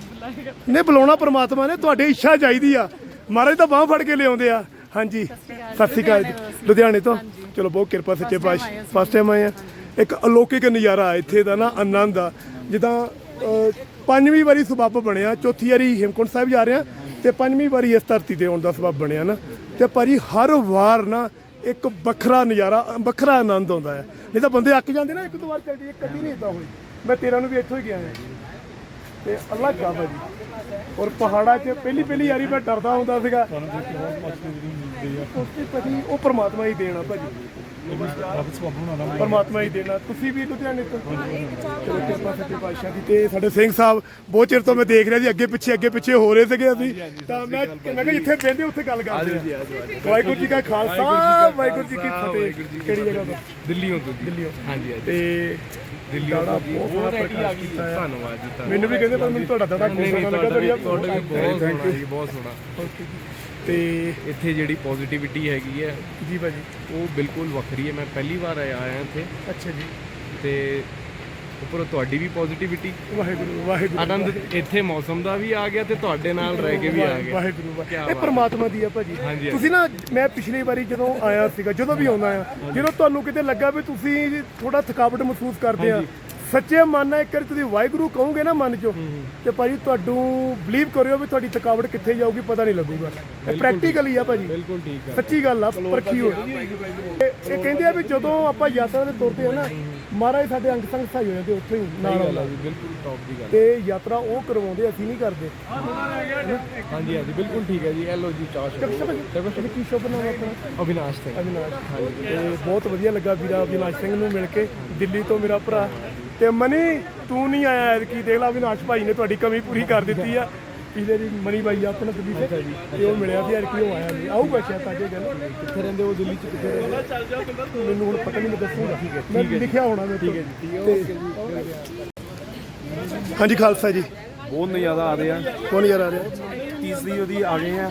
ਨਹੀਂ ਬੁਲਾਉਣਾ ਪ੍ਰਮਾਤਮਾ ਨੇ ਤੁਹਾਡੀ ਇੱਛਾ ਚਾਹੀਦੀ ਆ। ਮਹਾਰਾਜ ਤਾਂ ਬਾਹ ਫੜ ਕੇ ਲਿਆਉਂਦੇ ਆ। ਹਾਂਜੀ ਸਤਿ ਸ਼੍ਰੀ ਅਕਾਲ ਜੀ। ਲੁਧਿਆਣੇ ਤੋਂ। ਚਲੋ ਬਹੁਤ ਕਿਰਪਾ ਸੱਚੇ ਪਾਤਸ਼ਾਹ ਫਸਟ ਟਾਈਮ ਆਏ ਆ। ਇੱਕ ਅਲੌਕਿਕ ਨਜ਼ਾਰਾ ਇੱਥੇ ਦਾ ਨਾ ਆਨੰਦ ਆ। ਜਿੱਦਾਂ ਪੰਜਵੀਂ ਵਾਰੀ ਸਬੱਬ ਬਣਿਆ ਚੌਥੀ ਵਾਰੀ ਹੇਮਕੁੰਟ ਸਾਹਿਬ ਜਾ ਰਹੇ ਆ ਤੇ ਪੰਜਵੀਂ ਵਾਰੀ ਇਸ ਧਰਤੀ ਤੇ ਆਉਣ ਦਾ ਸਬੱਬ ਬਣਿਆ ਨਾ। ਤੇ ਭਾਜੀ ਹਰ ਵਾਰ ਨਾ ਇੱਕ ਵੱਖਰਾ ਨਜ਼ਾਰਾ ਵੱਖਰਾ ਆਨੰਦ ਆਉਂਦਾ ਹੈ ਨਹੀਂ ਤਾਂ ਬੰਦੇ ਅੱਕ ਜਾਂਦੇ ਨਾ ਇੱਕ ਦੋ ਵਾਰ ਚੱਲ ਜੀ ਕਦੀ ਨਹੀਂ ਇਦਾਂ ਹੋਈ। ਮੈਂ ਤੇਰਾ ਨੂੰ ਵੀ ਇੱਥੋਂ ਹੀ ਗਿਆ ਹਾਂ ਤੇ ਅੱਲਾ ਕਾ ਭਾਜੀ। ਔਰ ਪਹਾੜਾਂ 'ਚ ਪਹਿਲੀ ਪਹਿਲੀ ਵਾਰੀ ਮੈਂ ਡਰਦਾ ਹੁੰਦਾ ਸੀਗਾ। ਉਹ ਪ੍ਰਮਾਤਮਾ ਹੀ ਦੇਣਾ ਭਾਜੀ। ਪਰਮਾਤਮਾ ਹੀ ਦੇਣਾ। ਤੁਸੀਂ ਵੀ ਲੁਧਿਆਣੇ ਤੋਂ ਚਲੋ ਕਿਰਪਾ ਸੱਚੇ ਪਾਤਸ਼ਾਹ ਦੀ। ਤੇ ਸਾਡੇ ਸਿੰਘ ਸਾਹਿਬ ਬਹੁਤ ਚਿਰ ਤੋਂ ਮੈਂ ਦੇਖ ਰਿਹਾ ਸੀ ਅੱਗੇ ਪਿੱਛੇ ਅੱਗੇ ਪਿੱਛੇ ਹੋ ਰਹੇ ਸੀਗੇ ਅਸੀਂ। ਤਾਂ ਮੈਂ ਮੈਂ ਕਿਹਾ ਜਿੱਥੇ ਬਹਿੰਦੇ ਉੱਥੇ ਗੱਲ ਕਰਦੇ ਆ। ਵਾਹਿਗੁਰੂ ਜੀ ਕਾ ਖਾਲਸਾ ਵਾਹਿਗੁਰੂ ਜੀ ਕੀ ਫਤਿਹ। ਕਿਹੜੀ ਜਗ੍ਹਾ ਤੋਂ?
ਦਿੱਲੀੋਂ ਤੋਂ ਦਿੱਲੀੋਂ ਹਾਂਜੀ ਹਾਂਜੀ।
ਤੇ
ਦਿੱਲੀੋਂ ਤੋਂ
ਬਹੁਤ ਸੋਹਣਾ ਪ੍ਰਕਾਸ਼ ਕੀਤਾ ਹੈ
ਧੰਨਵਾਦ ਜੀ ਧੰਨਵਾਦ।
ਮੈਨੂੰ ਵੀ ਕਹਿੰਦੇ ਪਰ ਮੈਨੂੰ ਤੁਹਾਡਾ
ਨਹੀਂ ਨਹੀਂ
ਸੋਹਣਾ ਲੱਗਾ ਤੁਹਾਡਾ
ਤੁਹਾਡੀ ਵੀ ਬਹੁਤ ਸੋਹਣਾ ਜੀ ਬਹੁਤ ਸੋਹਣਾ।
ਤੇ
ਇੱਥੇ ਜਿਹੜੀ ਪੋਜ਼ਿਟਿਵਿਟੀ ਹੈਗੀ ਹੈ
ਜੀ ਭਾਜੀ।
ਉਹ ਬਿਲਕੁਲ ਵੱਖਰੀ ਹੈ। ਮੈਂ ਪਹਿਲੀ ਵਾਰ ਆਇਆ ਆਇਆ ਇੱਥੇ।
ਅੱਛਾ ਜੀ।
ਤੇ ਉੱਪਰੋਂ ਤੁਹਾਡੀ ਵੀ ਪੋਜ਼ਿਟਿਵਿਟੀ
ਵਾਹਿਗੁਰੂ ਵਾਹਿਗੁਰੂ
ਆਨੰਦ ਇੱਥੇ ਮੌਸਮ ਦਾ ਵੀ ਆ ਗਿਆ ਤੇ ਤੁਹਾਡੇ ਨਾਲ ਰਹਿ ਕੇ ਵੀ ਆ ਗਿਆ।
ਵਾਹਿਗੁਰੂ ਵਾਹਿਗੁਰੂ। ਇਹ ਪ੍ਰਮਾਤਮਾ ਦੀ ਆ ਭਾਜੀ।
ਹਾਂਜੀ,
ਤੁਸੀਂ ਨਾ ਮੈਂ ਪਿਛਲੀ ਵਾਰੀ ਜਦੋਂ ਆਇਆ ਸੀਗਾ ਜਦੋਂ ਵੀ ਆਉਂਦਾ ਆ ਜਦੋਂ ਤੁਹਾਨੂੰ ਕਿਤੇ ਲੱਗਾ ਵੀ ਤੁਸੀਂ ਥੋੜਾ ਥਕਾਵਟ ਮਹਿਸੂਸ ਕਰਦੇ ਆ ਸੱਚੇ ਮਨ ਨਾਲ ਇੱਕ ਵਾਰੀ ਤੁਸੀਂ ਵਾਹਿਗੁਰੂ ਕਹੋਗੇ ਨਾ ਮਨ ਚੋਂ ਤੇ ਭਾਜੀ ਤੁਹਾਨੂੰ ਬਲੀਵ ਕਰਿਓ ਵੀ ਤੁਹਾਡੀ ਥਕਾਵਟ ਕਿੱਥੇ ਜਾਊਗੀ ਪਤਾ ਨਹੀਂ ਲੱਗੂਗਾ। ਇਹ ਪ੍ਰੈਕਟੀਕਲੀ ਆ ਭਾਜੀ।
ਬਿਲਕੁਲ ਠੀਕ ਹੈ
ਸੱਚੀ ਗੱਲ ਆ ਪਰਖੀ ਹੋ ਇਹ ਇਹ ਕਹਿੰਦੇ ਆ ਵੀ ਜਦੋਂ ਆਪਾਂ ਯਾਤਰਾ ਤੇ ਤੁਰਦੇ ਆ ਨਾ ਮਹਾਰਾਜ ਸਾਡੇ ਅੰਗ ਸੰਗ ਸਹਾਈ ਹੋ ਜਾਂਦੇ ਉੱਥੇ ਹੀ ਨਾਲ ਆਉਂਦਾ
ਬਿਲਕੁਲ ਟੌਪ ਦੀ ਗੱਲ
ਤੇ ਯਾਤਰਾ ਉਹ ਕਰਵਾਉਂਦੇ ਅਸੀਂ ਨਹੀਂ ਕਰਦੇ।
ਹਾਂਜੀ ਹਾਂਜੀ ਬਿਲਕੁਲ ਠੀਕ ਹੈ ਜੀ ਐਲੋ ਜੀ ਚਾਹ
ਤੇ ਕੀ ਸ਼ੁਭ ਨਾਮ ਆਪਣਾ?
ਅਵਿਨਾਸ਼ ਸਿੰਘ।
ਅਵਿਨਾਸ਼। ਤੇ ਬਹੁਤ ਵਧੀਆ ਲੱਗਾ ਵੀਰਾ ਅਵਿਨਾਸ਼ ਸਿੰਘ ਨੂੰ ਮਿਲ ਕੇ ਦਿੱਲੀ ਤੋਂ ਮੇਰਾ ਭਰਾ। ਤੇ ਮਨੀ ਤੂੰ ਨਹੀਂ ਆਇਆ ਕੀ ਦੇਖ ਲਾ ਅਵਿਨਾਸ਼ ਭਾਈ ਨੇ ਤੁਹਾਡੀ ਕਮੀ ਪੂਰੀ ਕਰ ਦਿੱਤੀ ਆ। ਪਿਛਲੇ ਦੀ ਮਨੀ ਬਾਈ ਆਪਣਾ ਦਿੱਲੀ ਤੇ ਤੇ ਉਹ ਮਿਲਿਆ ਸੀ ਯਾਰ ਕੀ ਉਹ ਆਇਆ ਨਹੀਂ ਆਊਗਾ ਸ਼ਾਇਦ ਤਾਂ ਗੱਲ ਕਿੱਥੇ ਰਹਿੰਦੇ ਉਹ ਦਿੱਲੀ ਚ ਕਿੱਥੇ ਰਹਿੰਦੇ ਮੈਨੂੰ ਹੁਣ ਪਤਾ ਨਹੀਂ ਮੈਂ ਦੱਸੂਗਾ। ਠੀਕ ਹੈ ਮੈਂ ਲਿਖਿਆ ਹੋਣਾ ਮੈਂ ਠੀਕ ਹੈ ਜੀ ਠੀਕ ਹੈ। ਹਾਂਜੀ ਖਾਲਸਾ ਜੀ।
ਬਹੁਤ ਨਜ਼ਾਰਾ ਆ ਰਿਹਾ
ਕੌਣ ਯਾਰ ਆ ਰਿਹਾ?
ਤੀਸਰੀ ਉਹਦੀ ਆ ਗਏ ਆ।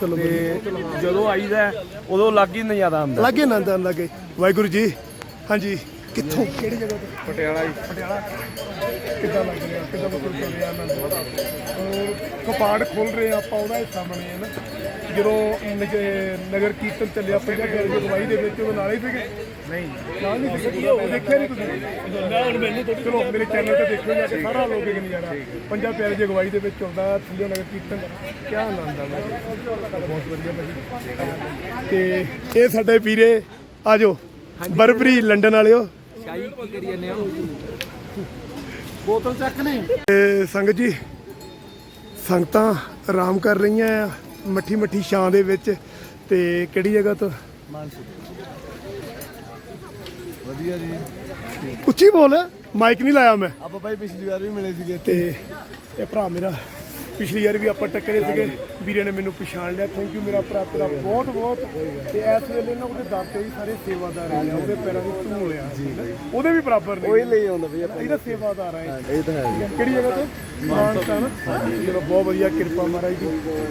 ਚਲੋ
ਤੇ ਜਦੋਂ ਆਈਦਾ ਉਦੋਂ ਲੱਗ ਹੀ ਨਜ਼ਾਰਾ ਆਉਂਦਾ
ਲੱਗੇ ਆਉਣ ਲੱਗੇ ਵਾਹਿਗੁਰੂ ਜੀ। ਹਾਂਜੀ। ਕਿੱਥੋਂ? ਕਿਹੜੀ ਜਗ੍ਹਾ ਤੋਂ?
ਪਟਿਆਲਾ ਹੀ
ਪਟਿਆਲਾ। ਕਿੱਦਾਂ ਲੱਗ ਰਿਹਾ? ਕਿੱਦਾਂ ਮਤਲਬ ਚੱਲ ਰਿਹਾ ਆਨੰਦ ਔਰ ਕਪਾੜ ਖੋਲ ਰਹੇ ਆ ਆਪਾਂ ਉਹਦਾ ਹਿੱਸਾ ਬਣੇ ਆ ਨਾ। ਜਦੋਂ ਨਗ- ਨਗਰ ਕੀਰਤਨ ਚੱਲਿਆ ਪੰਜਾਬ ਦੇ ਅਗਵਾਈ ਦੇ ਵਿੱਚ ਉਹ ਨਾਲ ਹੀ ਸੀਗੇ? ਨਹੀਂ। ਨਾਲ ਨਹੀਂ ਸੀਗੇ? ਉਹ ਦੇਖਿਆ ਨਹੀਂ ਤੁਸੀਂ? ਨਾ ਹੁਣ ਮੈਨੂੰ ਚਲੋ ਮੇਰੇ ਚੈਨਲ ਤੇ ਦੇਖੋ ਜਾ ਕੇ ਸਾਰਾ ਲੋਕ ਇਹ ਨਜ਼ਾਰਾ। ਪੰਜਾਬ ਪਿਆਰੇ ਦੀ ਅਗਵਾਈ ਦੇ ਵਿੱਚ ਆਉਂਦਾ ਥੱਲੇ ਨਗਰ ਕੀਰਤਨ। ਕੀ ਆਨੰਦ ਆ ਬਹੁਤ ਵਧੀਆ ਭਾਜੀ ਤੇ ਇਹ ਸਾਡੇ ਵੀਰੇ ਆਜੋ ਬਰਬਰੀ ਲੰਡਨ ਵਾਲਿਓ।
ਸ਼ਾਹੀ ਕੀ ਕਰੀ ਜਾਂਦੇ ਹੋ
ਬੋਤਲ ਚੱਕ ਨਹੀਂ।
ਤੇ ਸੰਗਤ ਜੀ ਸੰਗਤਾਂ ਆਰਾਮ ਕਰ ਰਹੀਆਂ ਆ ਮੱਠੀ ਮੱਠੀ ਛਾਂ ਦੇ ਵਿੱਚ। ਤੇ ਕਿਹੜੀ ਜਗ੍ਹਾ ਤੋਂ?
ਵਧੀਆ ਜੀ।
ਉੱਚੀ ਬੋਲ ਮਾਈਕ ਨਹੀਂ ਲਾਇਆ ਮੈਂ।
ਆਪਾਂ ਭਾਈ ਪਿਛਲੀ ਵਾਰ ਵੀ ਮਿਲੇ ਸੀਗੇ
ਤੇ ਇਹ ਭਰਾ ਮੇਰਾ ਪਿਛਲੀ ਵਾਰ ਵੀ ਆਪਾਂ ਟੱਕਰੇ ਸੀਗੇ। ਵੀਰੇ ਨੇ ਮੈਨੂੰ ਪਛਾਣ ਲਿਆ। ਥੈਂਕ ਯੂ ਮੇਰਾ ਭਰਾ ਤੇਰਾ ਬਹੁਤ ਬਹੁਤ। ਤੇ ਇਸ ਵੇਲੇ ਨਾ ਉਹਦੇ ਦਰ ਤੇ ਵੀ ਸਾਰੇ ਸੇਵਾਦਾਰ ਆ। ਉਹਦੇ ਪੈਰਾਂ ਦੀ ਧੂਲ ਆ ਉਹਦੇ ਵੀ ਬਰਾਬਰ ਨੇ।
ਕੋਈ ਲਈ ਆਉਂਦਾ ਆਪਾਂ
ਇਹਦਾ ਸੇਵਾਦਾਰ ਆ
ਇਹ। ਤਾਂ ਹੈ
ਕਿਹੜੀ ਜਗ੍ਹਾ ਤੋਂ? ਮਾਨਸਾ ਚਲੋ ਬਹੁਤ ਵਧੀਆ। ਕਿਰਪਾ ਮਹਾਰਾਜ ਦੀ।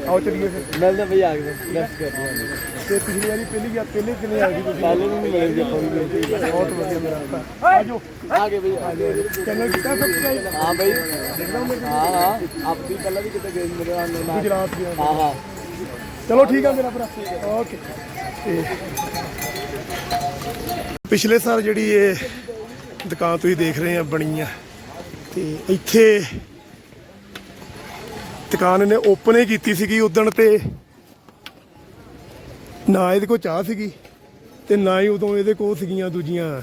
ਆਓ ਚਲੀਏ ਫਿਰ।
ਮਿਲਦੇ ਭਈ ਆ ਗਏ ਕਰ ਦਿਓ।
ਤੇ ਪਿਛਲੀ ਵਾਰੀ ਪਹਿਲੀ ਗਿਆ ਪਹਿਲੇ ਕਿਨੇ ਆ ਗਈ ਤੁਸੀਂ?
ਪਹਿਲੇ ਨੂੰ ਨਹੀਂ ਮਿਲੇ ਜੀ ਆਪਾਂ ਵੀ
ਬਹੁਤ ਵਧੀਆ ਮੇਰਾ ਭਰਾ ਆਜੋ।
ਆ ਗਏ ਭਈ ਆ ਗਏ।
ਚੈਨਲ ਕੀਤਾ ਸਬਸਕ੍ਰਾਈਬ
ਹਾਂ ਭਈ ਹਾਂ ਹਾਂ। ਆਪ ਵੀ ਪਹਿਲਾਂ ਵੀ ਕਿਤੇ ਗਏ ਮੇਰੇ ਨਾਲ
ਗੁਜਰਾਤ ਗਿਆ
ਹਾਂ ਹਾਂ।
ਚਲੋ ਠੀਕ ਆ ਮੇਰਾ ਭਰਾ। ਓਕੇ ਤੇ ਪਿਛਲੇ ਸਾਲ ਜਿਹੜੀ ਇਹ ਦੁਕਾਨ ਤੁਸੀਂ ਦੇਖ ਰਹੇ ਆ ਬਣੀ ਆ ਤੇ ਇੱਥੇ ਦੁਕਾਨ ਇਹਨੇ ਓਪਨ ਹੀ ਕੀਤੀ ਸੀਗੀ ਉਦਣ ਤੇ ਨਾ ਇਹਦੇ ਕੋਲ ਚਾਹ ਸੀਗੀ ਤੇ ਨਾ ਹੀ ਉਦੋਂ ਇਹਦੇ ਕੋਲ ਸੀਗੀਆਂ ਦੂਜੀਆਂ।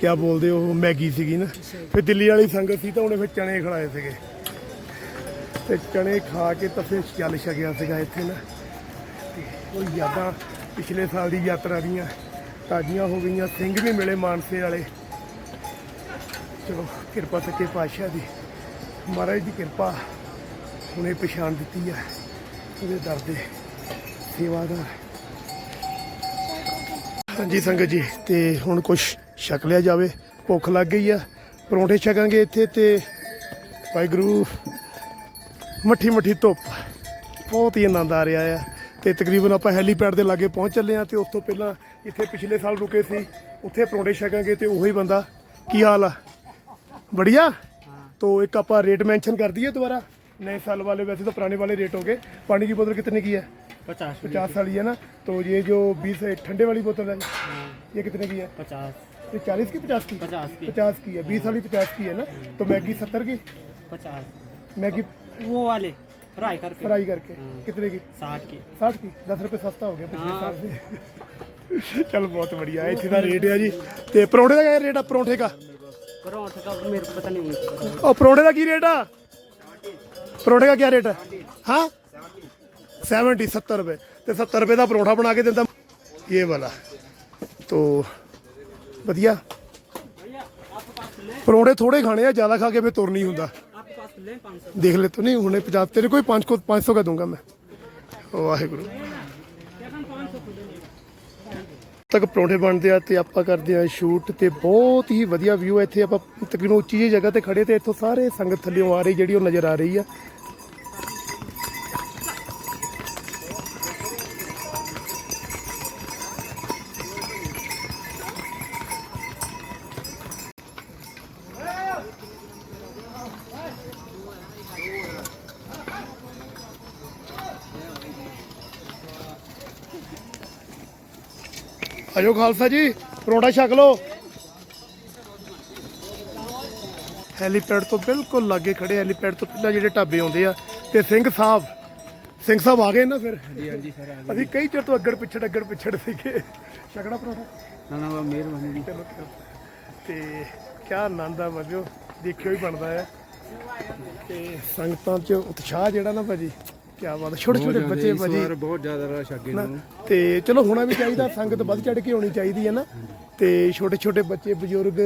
ਕਿਆ ਬੋਲਦੇ ਉਹ, ਮੈਗੀ ਸੀਗੀ ਨਾ। ਫਿਰ ਦਿੱਲੀ ਵਾਲੀ ਸੰਗਤ ਸੀ ਤਾਂ ਉਹਨੇ ਫਿਰ ਚਣੇ ਖਿਲਾਏ ਸੀਗੇ। ਤੇ ਚਣੇ ਖਾ ਕੇ ਤਾਂ ਫਿਰ ਚੱਲ ਛਕਿਆ ਸੀਗਾ ਇੱਥੇ ਨਾ। ਉਹ ਯਾਦਾਂ ਪਿਛਲੇ ਸਾਲ ਦੀ ਯਾਤਰਾ ਦੀਆਂ ਤਾਜ਼ੀਆਂ ਹੋ ਗਈਆਂ। ਸਿੰਘ ਵੀ ਮਿਲੇ ਮਾਨਸੇ ਵਾਲੇ। ਚਲੋ, ਕਿਰਪਾ ਸੱਚੇ ਪਾਤਸ਼ਾਹ ਦੀ। ਮਹਾਰਾਜ ਦੀ ਕਿਰਪਾ ਹੁਣੇ ਪਛਾਣ ਦਿੱਤੀ ਆ। ਉਹਦੇ ਦਰ ਦੇ ਸੇਵਾਦਾਰ। ਹਾਂਜੀ ਸੰਗਤ ਜੀ, ਤੇ ਹੁਣ ਕੁਛ ਛਕ ਲਿਆ ਜਾਵੇ, ਭੁੱਖ ਲੱਗ ਗਈ ਆ, ਪਰੌਂਠੇ ਛਕਾਂਗੇ ਇੱਥੇ ਤੇ ਵਾਹਿਗੁਰੂ, ਮੱਠੀ ਮੱਠੀ ਧੁੱਪ, ਬਹੁਤ ਹੀ ਆਨੰਦ ਆ ਰਿਹਾ ਆ। ਤੇ ਤਕਰੀਬਨ ਆਪਾਂ ਹੈਲੀਪੈਡ ਦੇ ਲਾਗੇ ਪਹੁੰਚ ਚੱਲੇ ਆ ਤੇ ਉਸ ਤੋਂ ਪਹਿਲਾਂ ਇੱਥੇ ਪਿਛਲੇ ਸਾਲ ਰੁਕੇ ਸੀ, ਉੱਥੇ ਪਰੌਂਠੇ ਛਕਾਂਗੇ ਤੇ ਉਹੀ ਬੰਦਾ, ਕੀ ਹਾਲ ਆ? ਬੜੀਆ ਤੋ ਇੱਕ ਆਪਾਂ ਰੇਟ ਮੈਂਸ਼ਨ ਕਰ ਦਈਏ ਦੁਬਾਰਾ। ਨਵੇਂ ਸਾਲ ਵਾਲੇ ਵੈਸੇ ਤਾਂ ਪੁਰਾਣੇ ਵਾਲੇ ਰੇਟ ਹੋਗੇ ਪਾਣੀ ਦੀ ਬੋਤਲ ਕਿੰਨੇ ਕੀ ਹੈ?
पचास
वाली है ना? तो ये जो बीस ठंडे वाली बोतल है हाँ। ये कितने की है?
पचास।
ये चालीस की पचास की?
पचास की।
पचास की है। बीस हाँ। वाली पचास की है ना? तो मैगी सत्तर की?
पचास।
मैगी
वो वाले फ्राई करके।
फ्राई करके। हाँ। कितने की?
साठ की।
साठ की? दस रुपये सस्ता हो गया पिछले साल से। चल बहुत बढ़िया है। इतना रेट है जी। तो परौंठे का क्या रेट है? परौंठे का?
परौंठे का मेरे को पता नहीं
और परौंठे का की रेट है? परौंठे का क्या रेट है? हाँ? 70 70 ਰੁਪਏ ਤੇ 70 ਰੁਪਏ ਦਾ ਪਰੌਂਠਾ ਬਣਾ ਕੇ ਦਿੰਦਾ ਇਹ ਵਾਲਾ ਤੋ ਵਧੀਆ ਪਰੌਂਠੇ ਥੋੜੇ ਖਾਣੇ ਆ ਜ਼ਿਆਦਾ ਖਾ ਕੇ ਫੇ ਤੁਰ ਨਹੀਂ ਹੁੰਦਾ
आपके पास ले पाँच सौ
ਦੇਖ ਲੈ ਤੂੰ ਨਹੀਂ ਹੁਣੇ 50 ਤੇਰੇ ਕੋਈ 5 ਕੋ 500 का दूंगा मैं ਵਾਹਿਗੁਰੂ ਤੱਕ ਪਰੌਂਠੇ ਬਣਦੇ ਆ ਤੇ ਆਪਾਂ ਕਰਦੇ ਆ ਸ਼ੂਟ ਤੇ ਬਹੁਤ ਹੀ ਵਧੀਆ ਵਿਊ ਹੈ ਇੱਥੇ ਆਪਾਂ ਤਕਰੀਬਨ ਉੱਚੀ ਜਿਹੀ ਜਗ੍ਹਾ ਤੇ ਖੜੇ ਤੇ ਇੱਥੋਂ ਸਾਰੇ ਸੰਗਤ ਥੱਲੇੋਂ ਆ ਰਹੀ ਜਿਹੜੀ ਉਹ ਨਜ਼ਰ ਆ ਰਹੀ ਆ ਆਜੋ ਖਾਲਸਾ ਜੀ ਪਰੌਂਠਾ ਛਕ ਲਓ। ਹੈਲੀਪੈਡ ਤੋਂ ਬਿਲਕੁਲ ਲਾਗੇ ਖੜੇ ਹੈਲੀਪੈਡ ਤੋਂ ਪਹਿਲਾਂ ਜਿਹੜੇ ਢਾਬੇ ਆਉਂਦੇ ਆ ਤੇ ਸਿੰਘ ਸਾਹਿਬ ਸਿੰਘ ਸਾਹਿਬ ਆ ਗਏ ਨਾ ਫਿਰ? ਜੀ ਹਾਂਜੀ ਸਰ ਆ ਗਏ। ਅਸੀਂ ਕਈ ਚਿਰ ਤੋਂ ਅੱਗੜ ਪਿੱਛੜ ਅੱਗੜ ਪਿੱਛੜ ਸੀਗੇ। ਛਕਣਾ ਪਰੌਂਠਾ?
ਨਾ ਨਾ ਮਿਹਰਬਾਨੀ ਜੀ।
ਚਲੋ ਤੇ ਕੀ ਆਨੰਦ ਆ ਵਜੋ ਦੇਖਿਓ ਹੀ ਬਣਦਾ ਆ। ਤੇ ਸੰਗਤਾਂ 'ਚ ਉਤਸ਼ਾਹ ਜਿਹੜਾ ਨਾ ਭਾਜੀ। ਕਿਆ ਬਾਤ ਛੋਟੇ ਛੋਟੇ ਬੱਚੇ ਭਾਜੀ।
ਬਹੁਤ ਜ਼ਿਆਦਾ ਰਸ਼ ਅੱਗੇ
ਨਾ ਤੇ ਚਲੋ ਹੋਣਾ ਵੀ ਚਾਹੀਦਾ ਸੰਗਤ ਵੱਧ ਚੜ ਕੇ ਹੋਣੀ ਚਾਹੀਦੀ ਹੈ ਨਾ। ਤੇ ਛੋਟੇ ਛੋਟੇ ਬੱਚੇ ਬਜ਼ੁਰਗ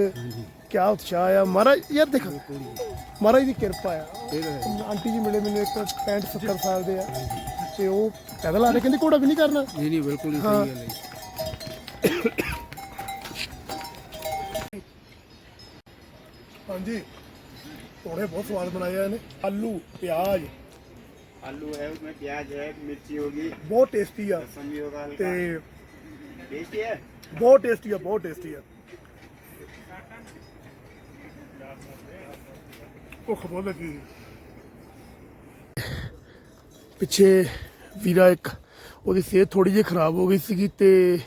ਕਿਆ ਉਤਸ਼ਾਹ ਆ। ਮਹਾਰਾਜ ਯਾਰ ਦੇਖ ਮਹਾਰਾਜ ਦੀ ਕਿਰਪਾ ਆ। ਆਂਟੀ ਜੀ ਮਿਲੇ ਮੈਨੂੰ ਇੱਕ 65 70 ਸਾਲ ਦੇ ਆ। ਤੇ ਉਹ ਪੈਦਲ ਆ ਰਹੇ ਕਹਿੰਦੇ ਘੋੜਾ ਵੀ ਨਹੀਂ ਕਰਨਾ।
ਨਹੀਂ ਨਹੀਂ ਬਿਲਕੁਲ ਹੀ
ਹਾਂ।
ਸਹੀ ਗੱਲ ਹੈ
ਹਾਂਜੀ। ਥੋੜੇ ਬਹੁਤ ਸਵਾਦ ਬਣਾਏ ਆ ਨੇ ਆਲੂ ਪਿਆਜ਼
आलू है उसमें प्याज है मिर्ची होगी
ਬਹੁਤ ਟੇਸਟੀ ਆ
लहसुन भी होगा हल्का
ਤੇ
टेस्टी है
ਬਹੁਤ ਟੇਸਟੀ ਆ ਬਹੁਤ ਟੇਸਟੀ ਆ ਭੁੱਖ ਬਹੁਤ ਲੱਗੀ ਪਿੱਛੇ ਵੀਰਾ ਇੱਕ ਉਹਦੀ ਸਿਹਤ ਥੋੜੀ ਜਿਹੀ ਖਰਾਬ ਹੋ ਗਈ ਸੀਗੀ ਤੇ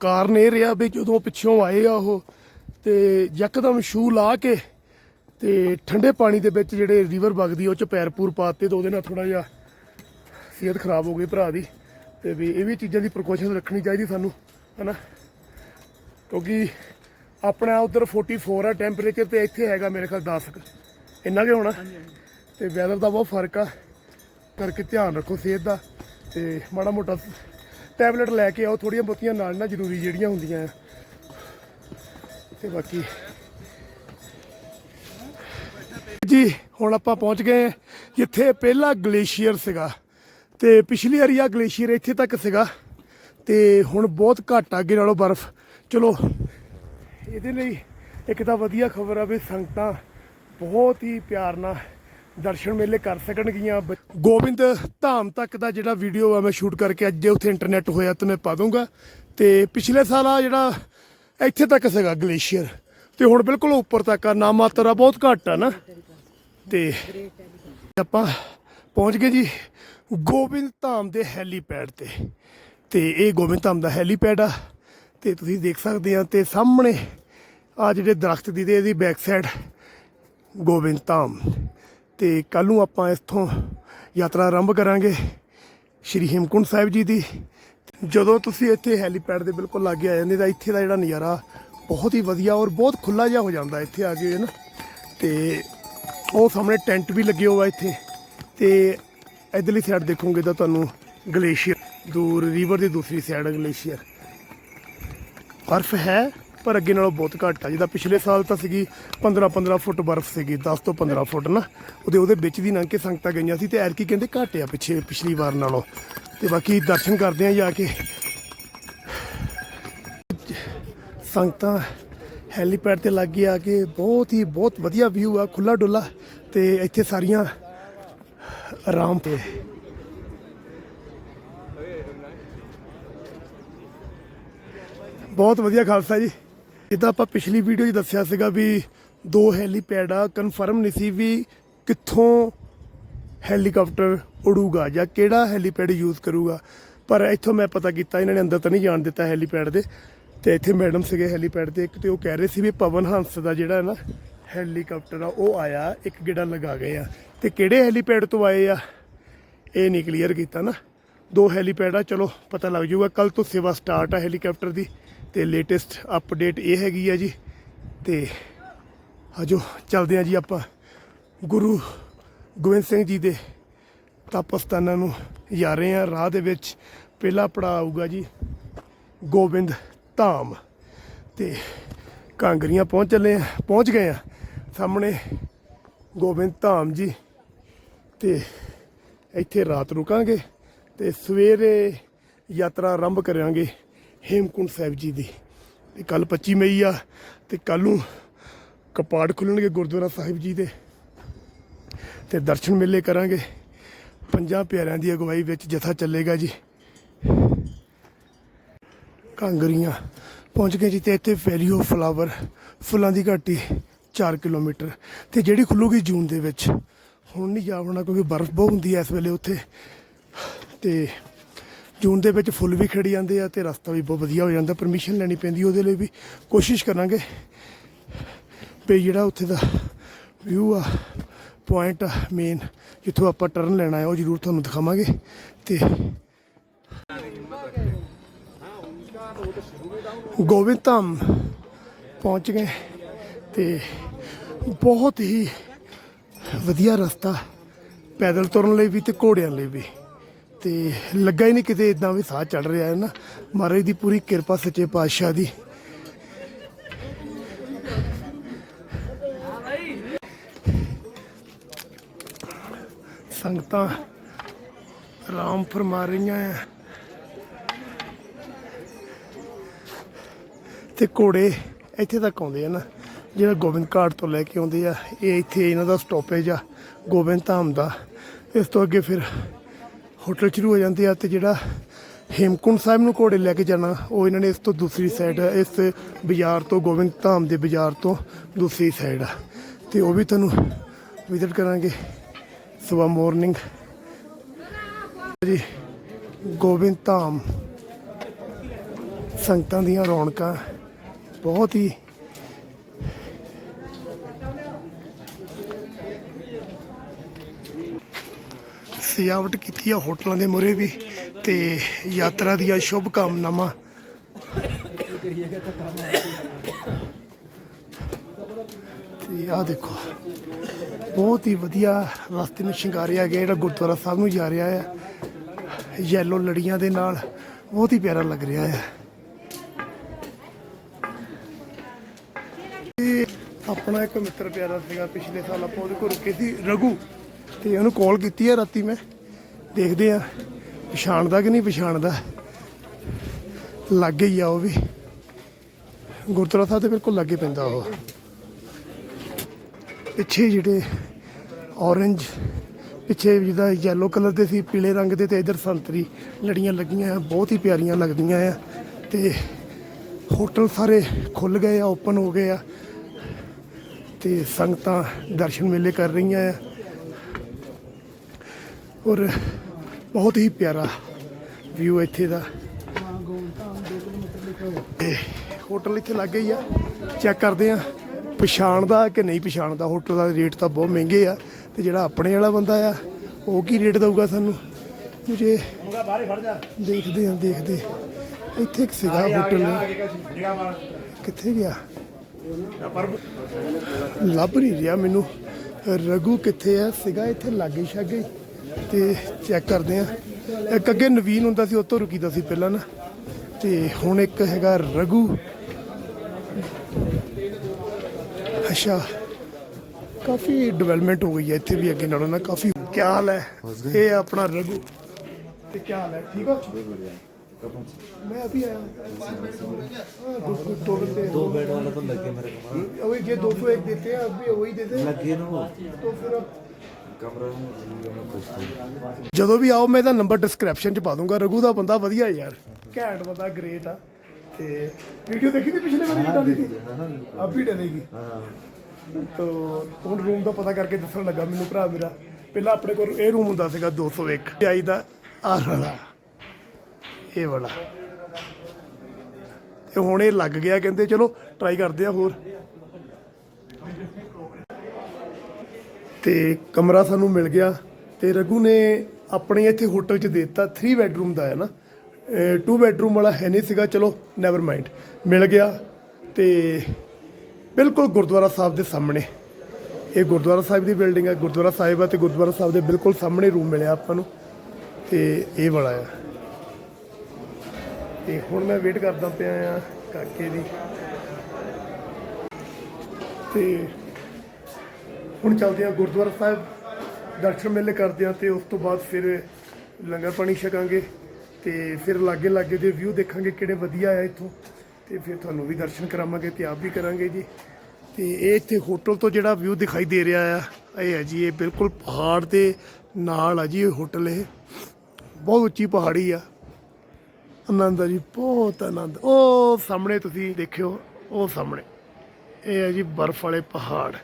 ਕਾਰਨ ਇਹ ਰਿਹਾ ਵੀ ਜਦੋਂ ਪਿੱਛੋਂ ਆਏ ਆ ਉਹ ਤੇ ਯਕਦਮ ਸ਼ੂ ਲਾ ਕੇ ਤੇ ਠੰਡੇ ਪਾਣੀ ਦੇ ਵਿੱਚ ਜਿਹੜੇ ਰਿਵਰ ਵਗਦੀ ਉਹ ਚ ਪੈਰ ਪੂਰ ਪਾਤੇ ਤੇ ਉਹਦੇ ਨਾਲ ਥੋੜਾ ਜਿਹਾ ਸਿਹਤ ਖਰਾਬ ਹੋ ਗਈ ਭਰਾ ਦੀ। ਤੇ ਵੀ ਇਹ ਵੀ ਚੀਜ਼ਾਂ ਦੀ ਪ੍ਰੀਕਾਸ਼ਨ ਰੱਖਣੀ ਚਾਹੀਦੀ ਸਾਨੂੰ ਹਨਾ? ਕਿਉਂਕਿ ਆਪਣਾ ਉਧਰ 44 ਆ ਟੈਂਪਰੇਚਰ ਤੇ ਇੱਥੇ ਹੈਗਾ ਮੇਰੇ ਖਿਆਲ 10 ਕੁ। ਇੰਨਾ ਕਿ ਹੋਣਾ। ਤੇ ਵੈਦਰ ਦਾ ਬਹੁਤ ਫ਼ਰਕ ਆ। ਕਰਕੇ ਧਿਆਨ ਰੱਖੋ ਸਿਹਤ ਦਾ। ਤੇ ਮਾੜਾ ਮੋਟਾ ਟੈਬਲੇਟ ਲੈ ਕੇ ਆਓ ਥੋੜੀਆਂ ਬਹੁਤੀਆਂ ਨਾਲ ਨਾ ਜ਼ਰੂਰੀ ਜਿਹੜੀਆਂ ਹੁੰਦੀਆਂ ਆ। ਤੇ ਬਾਕੀ ਜੀ, ਹੁਣ ਆਪਾਂ ਪਹੁੰਚ ਗਏ ਹਾਂ ਜਿੱਥੇ ਪਹਿਲਾ ਗਲੇਸ਼ੀਅਰ ਸੀਗਾ ਤੇ ਪਿਛਲੀ ਵਾਰੀ ਆ ਗਲੇਸ਼ੀਅਰ ਇੱਥੇ ਤੱਕ ਸੀਗਾ ਤੇ ਹੁਣ ਬਹੁਤ ਘੱਟ ਅੱਗੇ ਨਾਲੋਂ ਬਰਫ਼। ਚਲੋ, ਇਹਦੇ ਲਈ ਇੱਕ ਤਾਂ ਵਧੀਆ ਖਬਰ ਆ ਵੀ ਸੰਗਤਾਂ ਬਹੁਤ ਹੀ ਪਿਆਰ ਨਾਲ ਦਰਸ਼ਨ ਮੇਲੇ ਕਰ ਸਕਣਗੀਆਂ। ਗੋਬਿੰਦ ਧਾਮ ਤੱਕ ਦਾ ਜਿਹੜਾ ਵੀਡੀਓ ਆ ਮੈਂ ਸ਼ੂਟ ਕਰਕੇ ਅੱਜ ਜੇ ਉੱਥੇ ਇੰਟਰਨੈਟ ਹੋਇਆ ਤਾਂ ਮੈਂ ਪਾ ਦੂੰਗਾ ਤੇ ਪਿਛਲੇ ਸਾਲ ਆ ਜਿਹੜਾ ਇੱਥੇ ਤੱਕ ਸੀਗਾ ਗਲੇਸ਼ੀਅਰ, ਤੇ ਹੁਣ ਬਿਲਕੁਲ ਉੱਪਰ ਤੱਕ ਆ, ਨਾ ਮਾਤਰਾ ਬਹੁਤ ਘੱਟ ਆ ਨਾ। ਤੇ ਆਪਾਂ ਪਹੁੰਚ ਗਏ ਜੀ ਗੋਬਿੰਦ ਧਾਮ ਦੇ ਹੈਲੀਪੈਡ ਤੇ। ਤੇ ਇਹ ਗੋਬਿੰਦ ਧਾਮ ਦਾ ਹੈਲੀਪੈਡ ਆ ਤੇ ਤੁਸੀਂ ਦੇਖ ਸਕਦੇ ਆ ਤੇ ਸਾਹਮਣੇ ਆ ਜਿਹੜੇ ਦਰਖਤ ਦੀ ਤੇ ਇਹਦੀ ਬੈਕ ਸਾਈਡ ਗੋਬਿੰਦ ਧਾਮ। ਤੇ ਕੱਲ ਨੂੰ ਆਪਾਂ ਇੱਥੋਂ ਯਾਤਰਾ ਆਰੰਭ ਕਰਾਂਗੇ ਸ਼੍ਰੀ ਹੇਮਕੁੰਟ ਸਾਹਿਬ ਜੀ ਦੀ। ਜਦੋਂ ਤੁਸੀਂ ਇੱਥੇ ਹੈਲੀਪੈਡ ਦੇ ਬਿਲਕੁਲ ਲਾਗੇ ਆ ਜਾਂਦੇ ਤਾਂ ਇੱਥੇ ਦਾ ਜਿਹੜਾ ਨਜ਼ਾਰਾ ਬਹੁਤ ਹੀ ਵਧੀਆ ਔਰ ਬਹੁਤ ਖੁੱਲਾ ਜਿਹਾ ਹੋ ਜਾਂਦਾ ਇੱਥੇ ਆ ਕੇ ਨਾ? ਤੇ ਉਹ ਸਾਹਮਣੇ ਟੈਂਟ ਵੀ ਲੱਗੇ ਹੋਆ ਇੱਥੇ। ਤੇ ਇਧਰਲੀ ਸਾਈਡ ਦੇਖੋਗੇ ਤਾਂ ਤੁਹਾਨੂੰ ਗਲੇਸ਼ੀਅਰ, ਦੂਰ ਰਿਵਰ ਦੀ ਦੂਸਰੀ ਸਾਈਡ ਗਲੇਸ਼ੀਅਰ। ਬਰਫ਼ ਹੈ, ਪਰ ਅੱਗੇ ਨਾਲੋਂ ਬਹੁਤ ਘੱਟ ਆ। ਜਿਹਦਾ ਪਿਛਲੇ ਸਾਲ ਤਾਂ ਸੀਗੀ 15 15 ਫੁੱਟ ਬਰਫ਼ ਸੀਗੀ 10 ਤੋਂ 15 ਫੁੱਟ ਨਾ। ਉਹਦੇ ਉਹਦੇ ਵਿੱਚ ਦੀ ਲੰਘ ਕੇ ਸੰਗਤਾਂ ਗਈਆਂ ਸੀ ਤੇ ਐਰਕੀ ਕਹਿੰਦੇ ਘੱਟ ਆ ਪਿਛੇ, ਪਿਛਲੀ ਵਾਰ ਨਾਲੋਂ। ਤੇ ਬਾਕੀ ਦਰਸ਼ਨ ਕਰਦੇ ਆ ਜਾ ਕੇ। ਸੰਗਤਾਂ ਹੈਲੀਪੈਡ ਤੇ ਲੱਗੇ ਆ ਕੇ ਬਹੁਤ ਹੀ ਬਹੁਤ ਵਧੀਆ ਵਿਊ ਆ ਖੁੱਲਾ ਡੁੱਲਾ ਤੇ ਇੱਥੇ ਸਾਰੀਆਂ ਆਰਾਮ ਤੇ। ਬਹੁਤ ਵਧੀਆ ਖਾਲਸਾ ਜੀ। ਜਿੱਦਾਂ ਆਪਾਂ ਪਿਛਲੀ ਵੀਡੀਓ 'ਚ ਦੱਸਿਆ ਸੀਗਾ ਵੀ ਦੋ ਹੈਲੀਪੈਡ ਆ ਕਨਫਰਮ ਨਹੀਂ ਸੀ ਵੀ ਕਿੱਥੋਂ ਹੈਲੀਕਾਪਟਰ ਉਡੂਗਾ ਜਾਂ ਕਿਹੜਾ ਹੈਲੀਪੈਡ ਯੂਜ਼ ਕਰੂਗਾ। ਪਰ ਇੱਥੋਂ ਮੈਂ ਪਤਾ ਕੀਤਾ, ਇਹਨਾਂ ਨੇ ਅੰਦਰ ਤਾਂ ਨਹੀਂ ਜਾਣ ਦਿੱਤਾ ਹੈਲੀਪੈਡ ਦੇ। ਤੇ ਇੱਥੇ ਮੈਡਮ ਸੀਗੇ ਹੈਲੀਪੈਡ ਤੇ ਇੱਕ ਤੇ ਉਹ ਕਹਿ ਰਹੇ ਸੀ ਵੀ ਪਵਨ ਹੰਸ ਦਾ ਜਿਹੜਾ ਹੈ ਨਾ ਹੈਲੀਕਾਪਟਰ ਆ, ਉਹ ਆਇਆ, ਇੱਕ ਗੇੜਾ ਲਗਾ ਗਏ ਆ। ਤੇ ਕਿਹੜੇ ਹੈਲੀਪੈਡ ਤੋਂ ਆਏ ਆ? ਇਹ ਨਹੀਂ ਕਲੀਅਰ ਕੀਤਾ ਨਾ। ਦੋ ਹੈਲੀਪੈਡ ਆ, ਚਲੋ ਪਤਾ ਲੱਗ ਜਾਊਗਾ। ਕੱਲ ਤੋਂ ਸੇਵਾ ਸਟਾਰਟ ਆ ਹੈਲੀਕਾਪਟਰ ਦੀ ਤੇ ਲੇਟੈਸਟ ਅਪਡੇਟ ਇਹ ਹੈਗੀ ਆ ਜੀ। ਤੇ ਆਜੋ, ਚੱਲਦੇ ਆ ਜੀ ਆਪਾਂ। ਗੁਰੂ ਗੋਬਿੰਦ ਸਿੰਘ ਜੀ ਦੇ ਤਪਸਤਾਨਾਂ ਨੂੰ ਜਾ ਰਹੇ ਆ। ਰਾਹ ਦੇ ਵਿੱਚ ਪਹਿਲਾ ਪੜਾਅ ਆਊਗਾ ਜੀ। ਗੋਬਿੰਦ ਧਾਮ ਤੇ ਕਾਂਗਰੀਆਂ ਪਹੁੰਚ ਚੱਲੇ ਆ, ਪਹੁੰਚ ਗਏ ਆ। ਸਾਹਮਣੇ ਗੋਬਿੰਦ ਧਾਮ ਜੀ ਤੇ ਇੱਥੇ ਰਾਤ ਰੁਕਾਂਗੇ ਤੇ ਸਵੇਰੇ ਯਾਤਰਾ ਆਰੰਭ ਕਰਾਂਗੇ ਹੇਮਕੁੰਟ ਸਾਹਿਬ ਜੀ ਦੀ। ਤੇ ਕੱਲ 25 ਮਈ ਆ ਤੇ ਕੱਲ ਨੂੰ ਕਪਾੜ ਖੁੱਲਣਗੇ ਗੁਰਦੁਆਰਾ ਸਾਹਿਬ ਜੀ ਦੇ ਤੇ ਦਰਸ਼ਨ ਮੇਲੇ ਕਰਾਂਗੇ। ਪੰਜਾਂ ਪਿਆਰਿਆਂ ਦੀ ਅਗਵਾਈ ਵਿੱਚ ਜਥਾ ਚੱਲੇਗਾ ਜੀ। ਕਾਂਗਰੀਆਂ। ਪਹੁੰਚ ਗਏ ਜੀ ਤੇ ਇੱਥੇ ਵੈਲੀਓ ਫਲਾਵਰ ਫੁੱਲਾਂ ਦੀ ਘਾਟੀ 4 ਕਿਲੋਮੀਟਰ ਤੇ ਜਿਹੜੀ ਖੁੱਲੂਗੀ ਜੂਨ ਦੇ ਵਿੱਚ। ਹੁਣ ਨਹੀਂ ਜਾ ਹੋਣਾ ਕਿਉਂਕਿ ਬਰਫ਼ ਬਹੁਤ ਹੁੰਦੀ ਹੈ ਇਸ ਵੇਲੇ ਉੱਥੇ। ਤੇ ਜੂਨ ਦੇ ਵਿੱਚ ਫੁੱਲ ਵੀ ਖਿੜ ਜਾਂਦੇ ਆ ਤੇ ਰਸਤਾ ਵੀ ਬਹੁਤ ਵਧੀਆ ਹੋ ਜਾਂਦਾ ਪਰਮਿਸ਼ਨ ਲੈਣੀ ਪੈਂਦੀ ਉਹਦੇ ਲਈ ਵੀ। ਕੋਸ਼ਿਸ਼ ਕਰਾਂਗੇ ਵੀ ਜਿਹੜਾ ਉੱਥੇ ਦਾ ਵਿਊ ਆ ਪੁਆਇੰਟ ਮੇਨ ਜਿੱਥੋਂ ਆਪਾਂ ਟਰਨ ਲੈਣਾ ਹੈ ਉਹ ਜ਼ਰੂਰ ਤੁਹਾਨੂੰ ਦਿਖਾਵਾਂਗੇ ਤੇ ਗੋਬਿੰਦ ਧਾਮ ਪਹੁੰਚ ਗਏ ਤੇ ਬਹੁਤ ਹੀ ਵਧੀਆ ਰਸਤਾ ਪੈਦਲ ਤੁਰਨ ਲਈ ਵੀ ਤੇ ਘੋੜਿਆਂ ਲਈ ਵੀ। ਤੇ ਲੱਗਾ ਹੀ ਨਹੀਂ ਕਿਤੇ ਇਦਾਂ ਵੀ ਸਾਹ ਚੜ ਰਿਹਾ ਹੈ ਨਾ। ਮਹਾਰਾਜ ਦੀ ਪੂਰੀ ਕਿਰਪਾ ਸੱਚੇ ਪਾਤਸ਼ਾਹ ਦੀ। ਸੰਗਤਾਂ ਰਾਮ ਫਰਮਾ ਰਹੀਆਂ ਆ। ਤੇ ਘੋੜੇ ਇੱਥੇ ਤੱਕ ਆਉਂਦੇ ਆ ਨਾ, ਜਿਹੜਾ ਗੋਬਿੰਦ ਘਾਟ ਤੋਂ ਲੈ ਕੇ ਆਉਂਦੇ ਆ, ਇਹ ਇੱਥੇ ਇਹਨਾਂ ਦਾ ਸਟਾਪੇਜ ਆ, ਗੋਬਿੰਦ ਧਾਮ ਦਾ। ਇਸ ਤੋਂ ਅੱਗੇ ਫਿਰ ਹੋਟਲ ਸ਼ੁਰੂ ਹੋ ਜਾਂਦੇ ਆ ਤੇ ਜਿਹੜਾ ਹੇਮਕੁੰਟ ਸਾਹਿਬ ਨੂੰ ਘੋੜੇ ਲੈ ਕੇ ਜਾਣਾ, ਉਹ ਇਹਨਾਂ ਨੇ ਇਸ ਤੋਂ ਦੂਸਰੀ ਸਾਈਡ ਇਸ ਬਾਜ਼ਾਰ ਤੋਂ, ਗੋਬਿੰਦ ਧਾਮ ਦੇ ਬਾਜ਼ਾਰ ਤੋਂ ਦੂਸਰੀ ਸਾਈਡ ਆ। ਤੇ ਉਹ ਵੀ ਤੁਹਾਨੂੰ ਵਿਜ਼ਿਟ ਕਰਾਂਗੇ ਸਵੇਰ ਮਾਰਨਿੰਗ ਜੀ, ਗੋਬਿੰਦ ਧਾਮ ਸੰਗਤਾਂ ਦੀਆਂ ਰੌਣਕਾਂ ਬਹੁਤ ਹੀ ਸਜਾਵਟ ਕੀਤੀ ਆ ਹੋਟਲਾਂ ਦੇ ਮੁਰੇ ਵੀ ਤੇ ਯਾਤਰਾ ਦੀਆਂ ਸ਼ੁਭ ਕਾਮਨਾਵਾਂ ਤੇ ਆਹ ਦੇਖੋ, ਬਹੁਤ ਹੀ ਵਧੀਆ ਰਸਤੇ ਨੂੰ ਸ਼ਿੰਗਾਰਿਆ ਗਿਆ, ਜਿਹੜਾ ਗੁਰਦੁਆਰਾ ਸਾਹਿਬ ਨੂੰ ਜਾ ਰਿਹਾ ਹੈ ਯੈਲੋ ਲੜੀਆਂ ਦੇ ਨਾਲ ਬਹੁਤ ਹੀ ਪਿਆਰਾ ਲੱਗ ਰਿਹਾ ਹੈ ਇਹ ਆਪਣਾ ਇੱਕ ਮਿੱਤਰ ਪਿਆਰਾ ਸੀਗਾ, ਪਿਛਲੇ ਸਾਲ ਆਪਾਂ ਉਹਦੇ ਕੋਲ ਰੁਕੇ ਸੀ, ਰਘੂ। ਤੇ ਉਹਨੂੰ ਕਾਲ ਕੀਤੀ ਹੈ ਰਾਤੀ ਮੈਂ। ਦੇਖਦੇ ਆ, ਪਛਾਣਦਾ ਕਿ ਨਹੀਂ ਪਛਾਣਦਾ। ਲੱਗ ਹੀ ਆ ਉਹ ਵੀ। ਗੁਰਦੁਆਰਾ ਸਾਹਿਬ ਦੇ ਬਿਲਕੁਲ ਲੱਗੇ ਪੈਂਦਾ ਉਹ। ਪਿੱਛੇ ਜਿਹੜੇ ਔਰੰਜ ਪਿੱਛੇ ਜਿਹਦਾ ਯੈਲੋ ਕਲਰ ਦੇ ਸੀ, ਪੀਲੇ ਰੰਗ ਦੇ ਤੇ ਇਧਰ ਸੰਤਰੀ ਲੜੀਆਂ ਲੱਗੀਆਂ ਆ, ਬਹੁਤ ਹੀ ਪਿਆਰੀਆਂ ਲੱਗਦੀਆਂ ਆ। ਤੇ ਹੋਟਲ ਸਾਰੇ ਖੁੱਲ ਗਏ ਆ ਓਪਨ ਹੋ ਗਏ ਆ। ਤੇ ਸੰਗਤਾਂ ਦਰਸ਼ਨ ਮੇਲੇ ਕਰ ਰਹੀਆਂ ਆ। ਔਰ ਬਹੁਤ ਹੀ ਪਿਆਰਾ ਵਿਊ ਇੱਥੇ ਦਾ। ਤੇ ਹੋਟਲ ਇੱਥੇ ਲੱਗੇ ਹੀ ਆ। ਚੈੱਕ ਕਰਦੇ ਆ ਪਛਾਣਦਾ ਕਿ ਨਹੀਂ ਪਛਾਣਦਾ ਹੋਟਲ ਦਾ ਰੇਟ ਤਾਂ ਬਹੁਤ ਮਹਿੰਗੇ ਆ ਤੇ ਜਿਹੜਾ ਆਪਣੇ ਵਾਲਾ ਬੰਦਾ ਆ, ਉਹ ਕੀ ਰੇਟ ਦਊਗਾ ਸਾਨੂੰ? ਮੁਝੇ ਦੇਖਦੇ ਆ, ਦੇਖਦੇ ਇੱਥੇ ਇੱਕ ਸੀਗਾ ਹੋਟਲ ਕਿੱਥੇ ਗਿਆ? ਲੱਭ ਨਹੀਂ ਰਿਹਾ ਮੈਨੂੰ। ਰਘੂ ਕਿੱਥੇ ਆ? ਸੀਗਾ ਇੱਥੇ ਲਾਗੇ ਛਾਗੇ। ਤੇ ਚੈੱਕ ਕਰਦੇ ਆ। ਇੱਕ ਅੱਗੇ ਨਵੀਨ ਹੁੰਦਾ ਸੀ ਉਹ ਤੋਂ ਰੁਕੀਦਾ ਸੀ ਪਹਿਲਾਂ ਨਾ। ਤੇ ਹੁਣ ਇੱਕ ਹੈਗਾ ਰਘੂ। ਅੱਛਾ। ਕਾਫੀ ਡਿਵੈਲਪਮੈਂਟ ਹੋ ਗਈ ਹੈ ਇੱਥੇ ਵੀ ਅੱਗੇ ਨਾਲੋਂ ਨਾ। ਕਾਫੀ ਕੀ ਹਾਲ ਹੈ? ਇਹ ਆਪਣਾ ਰਘੂ। ਤੇ ਕੀ ਹਾਲ ਹੈ? ਠੀਕ ਹੋ? मैं अभी आया हूँ। हाँ, दो दो दो बंदे दो बेड वाला तो लगे मेरे को वही ये दो सौ एक देते हैं अभी वही देते हैं लगे ना तो फिर अब ਜਦੋਂ ਵੀ ਆਓ ਮੈਂ ਇਹਦਾ ਨੰਬਰ ਡਿਸਕ੍ਰਿਪਸ਼ਨ ਚ ਪਾ ਦੂੰਗਾ ਰਘੂ ਦਾ ਬੰਦਾ ਵਧੀਆ ਯਾਰ ਘੈਂਟ ਬੰਦਾ ਗ੍ਰੇਟ ਆ ਤੇ ਵੀਡੀਓ ਦੇਖੀ ਤੀ ਪਿਛਲੇ ਵਾਰੀ ਵੀ ਡਾਲੀ ਸੀ ਅਬ ਵੀ ਡਲੇਗੀ ਤੋ ਹੁਣ ਰੂਮ ਦਾ ਪਤਾ ਕਰਕੇ ਦੱਸਣ ਲੱਗਾ ਮੈਨੂੰ ਭਰਾ ਮੇਰਾ ਪਹਿਲਾਂ ਆਪਣੇ ਕੋਲ ਇਹ ਰੂਮ ਹੁੰਦਾ ਸੀਗਾ 201 ਆਈ ਦਾ ਆਹ ਵਾਲਾ ਇਹ ਵਾਲਾ। ਤੇ ਹੁਣ ਇਹ ਲੱਗ ਗਿਆ, ਕਹਿੰਦੇ ਚਲੋ ਟਰਾਈ ਕਰਦੇ ਆ ਹੋਰ। ਤੇ ਕਮਰਾ ਸਾਨੂੰ ਮਿਲ ਗਿਆ। ਤੇ ਰਘੂ ਨੇ ਆਪਣੇ ਇੱਥੇ ਹੋਟਲ 'ਚ ਦੇ ਦਿੱਤਾ 3 ਬੈਡਰੂਮ ਦਾ ਹੈ ਨਾ। 2 ਬੈਡਰੂਮ ਵਾਲਾ ਹੈ ਨਹੀਂ ਸੀਗਾ, ਚਲੋ ਨੈਵਰ ਮਾਈਂਡ ਮਿਲ ਗਿਆ ਤੇ ਬਿਲਕੁਲ ਗੁਰਦੁਆਰਾ ਸਾਹਿਬ ਦੇ ਸਾਹਮਣੇ। ਇਹ ਗੁਰਦੁਆਰਾ ਸਾਹਿਬ ਦੀ ਬਿਲਡਿੰਗ ਹੈ, ਗੁਰਦੁਆਰਾ ਸਾਹਿਬ ਹੈ ਤੇ ਗੁਰਦੁਆਰਾ ਸਾਹਿਬ ਦੇ ਬਿਲਕੁਲ ਸਾਹਮਣੇ ਰੂਮ ਮਿਲਿਆ ਆਪਾਂ ਨੂੰ। ਤੇ ਇਹ ਵਾਲਾ ਆ ਤੇ ਹੁਣ ਮੈਂ ਵੇਟ ਕਰਦਾ ਪਿਆ ਆ ਕਾਕੇ ਦੀ। ਤੇ ਹੁਣ ਚੱਲਦੇ ਆ ਗੁਰਦੁਆਰਾ ਸਾਹਿਬ। ਦਰਸ਼ਨ ਮੇਲੇ ਕਰਦੇ ਆ ਤੇ ਉਸ ਤੋਂ ਬਾਅਦ ਫਿਰ ਲੰਗਰ ਪਾਣੀ ਛਕਾਂਗੇ ਤੇ ਫਿਰ ਲਾਗੇ ਲਾਗੇ ਦੇ ਵਿਊ ਦੇਖਾਂਗੇ ਕਿਹੜੇ ਵਧੀਆ ਆ ਇੱਥੋਂ। ਤੇ ਫਿਰ ਤੁਹਾਨੂੰ ਵੀ ਦਰਸ਼ਨ ਕਰਾਵਾਂਗੇ ਤੇ ਆਪ ਵੀ ਕਰਾਂਗੇ ਜੀ। ਤੇ ਇਹ ਇੱਥੇ ਹੋਟਲ ਤੋਂ ਜਿਹੜਾ ਵਿਊ ਦਿਖਾਈ ਦੇ ਰਿਹਾ ਆ, ਇਹ ਹੈ ਜੀ, ਇਹ ਬਿਲਕੁਲ ਪਹਾੜ ਦੇ ਨਾਲ ਆ ਜੀ ਇਹ ਹੋਟਲ ਇਹ। ਬਹੁਤ ਉੱਚੀ ਪਹਾੜੀ ਆ। ਆਨੰਦ ਆ ਜੀ, ਬਹੁਤ ਆਨੰਦ। ਉਹ ਸਾਹਮਣੇ ਤੁਸੀਂ ਦੇਖਿਓ, ਉਹ ਸਾਹਮਣੇ। ਇਹ ਹੈ ਜੀ ਬਰਫ਼ ਵਾਲੇ ਪਹਾੜ।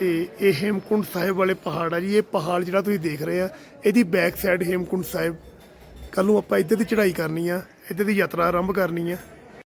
ਤੇ ਇਹ ਹੇਮਕੁੰਡ ਸਾਹਿਬ ਵਾਲੇ ਪਹਾੜ ਆ ਜੀ। ਇਹ ਪਹਾੜ ਜਿਹੜਾ ਤੁਸੀਂ ਦੇਖ ਰਹੇ ਆ, ਇਹਦੀ ਬੈਕ ਸਾਈਡ ਹੇਮਕੁੰਡ ਸਾਹਿਬ। ਕੱਲ ਨੂੰ ਆਪਾਂ ਇੱਧਰ ਦੀ ਚੜ੍ਹਾਈ ਕਰਨੀ ਆ, ਇੱਧਰ ਦੀ ਯਾਤਰਾ ਆਰੰਭ ਕਰਨੀ ਆ।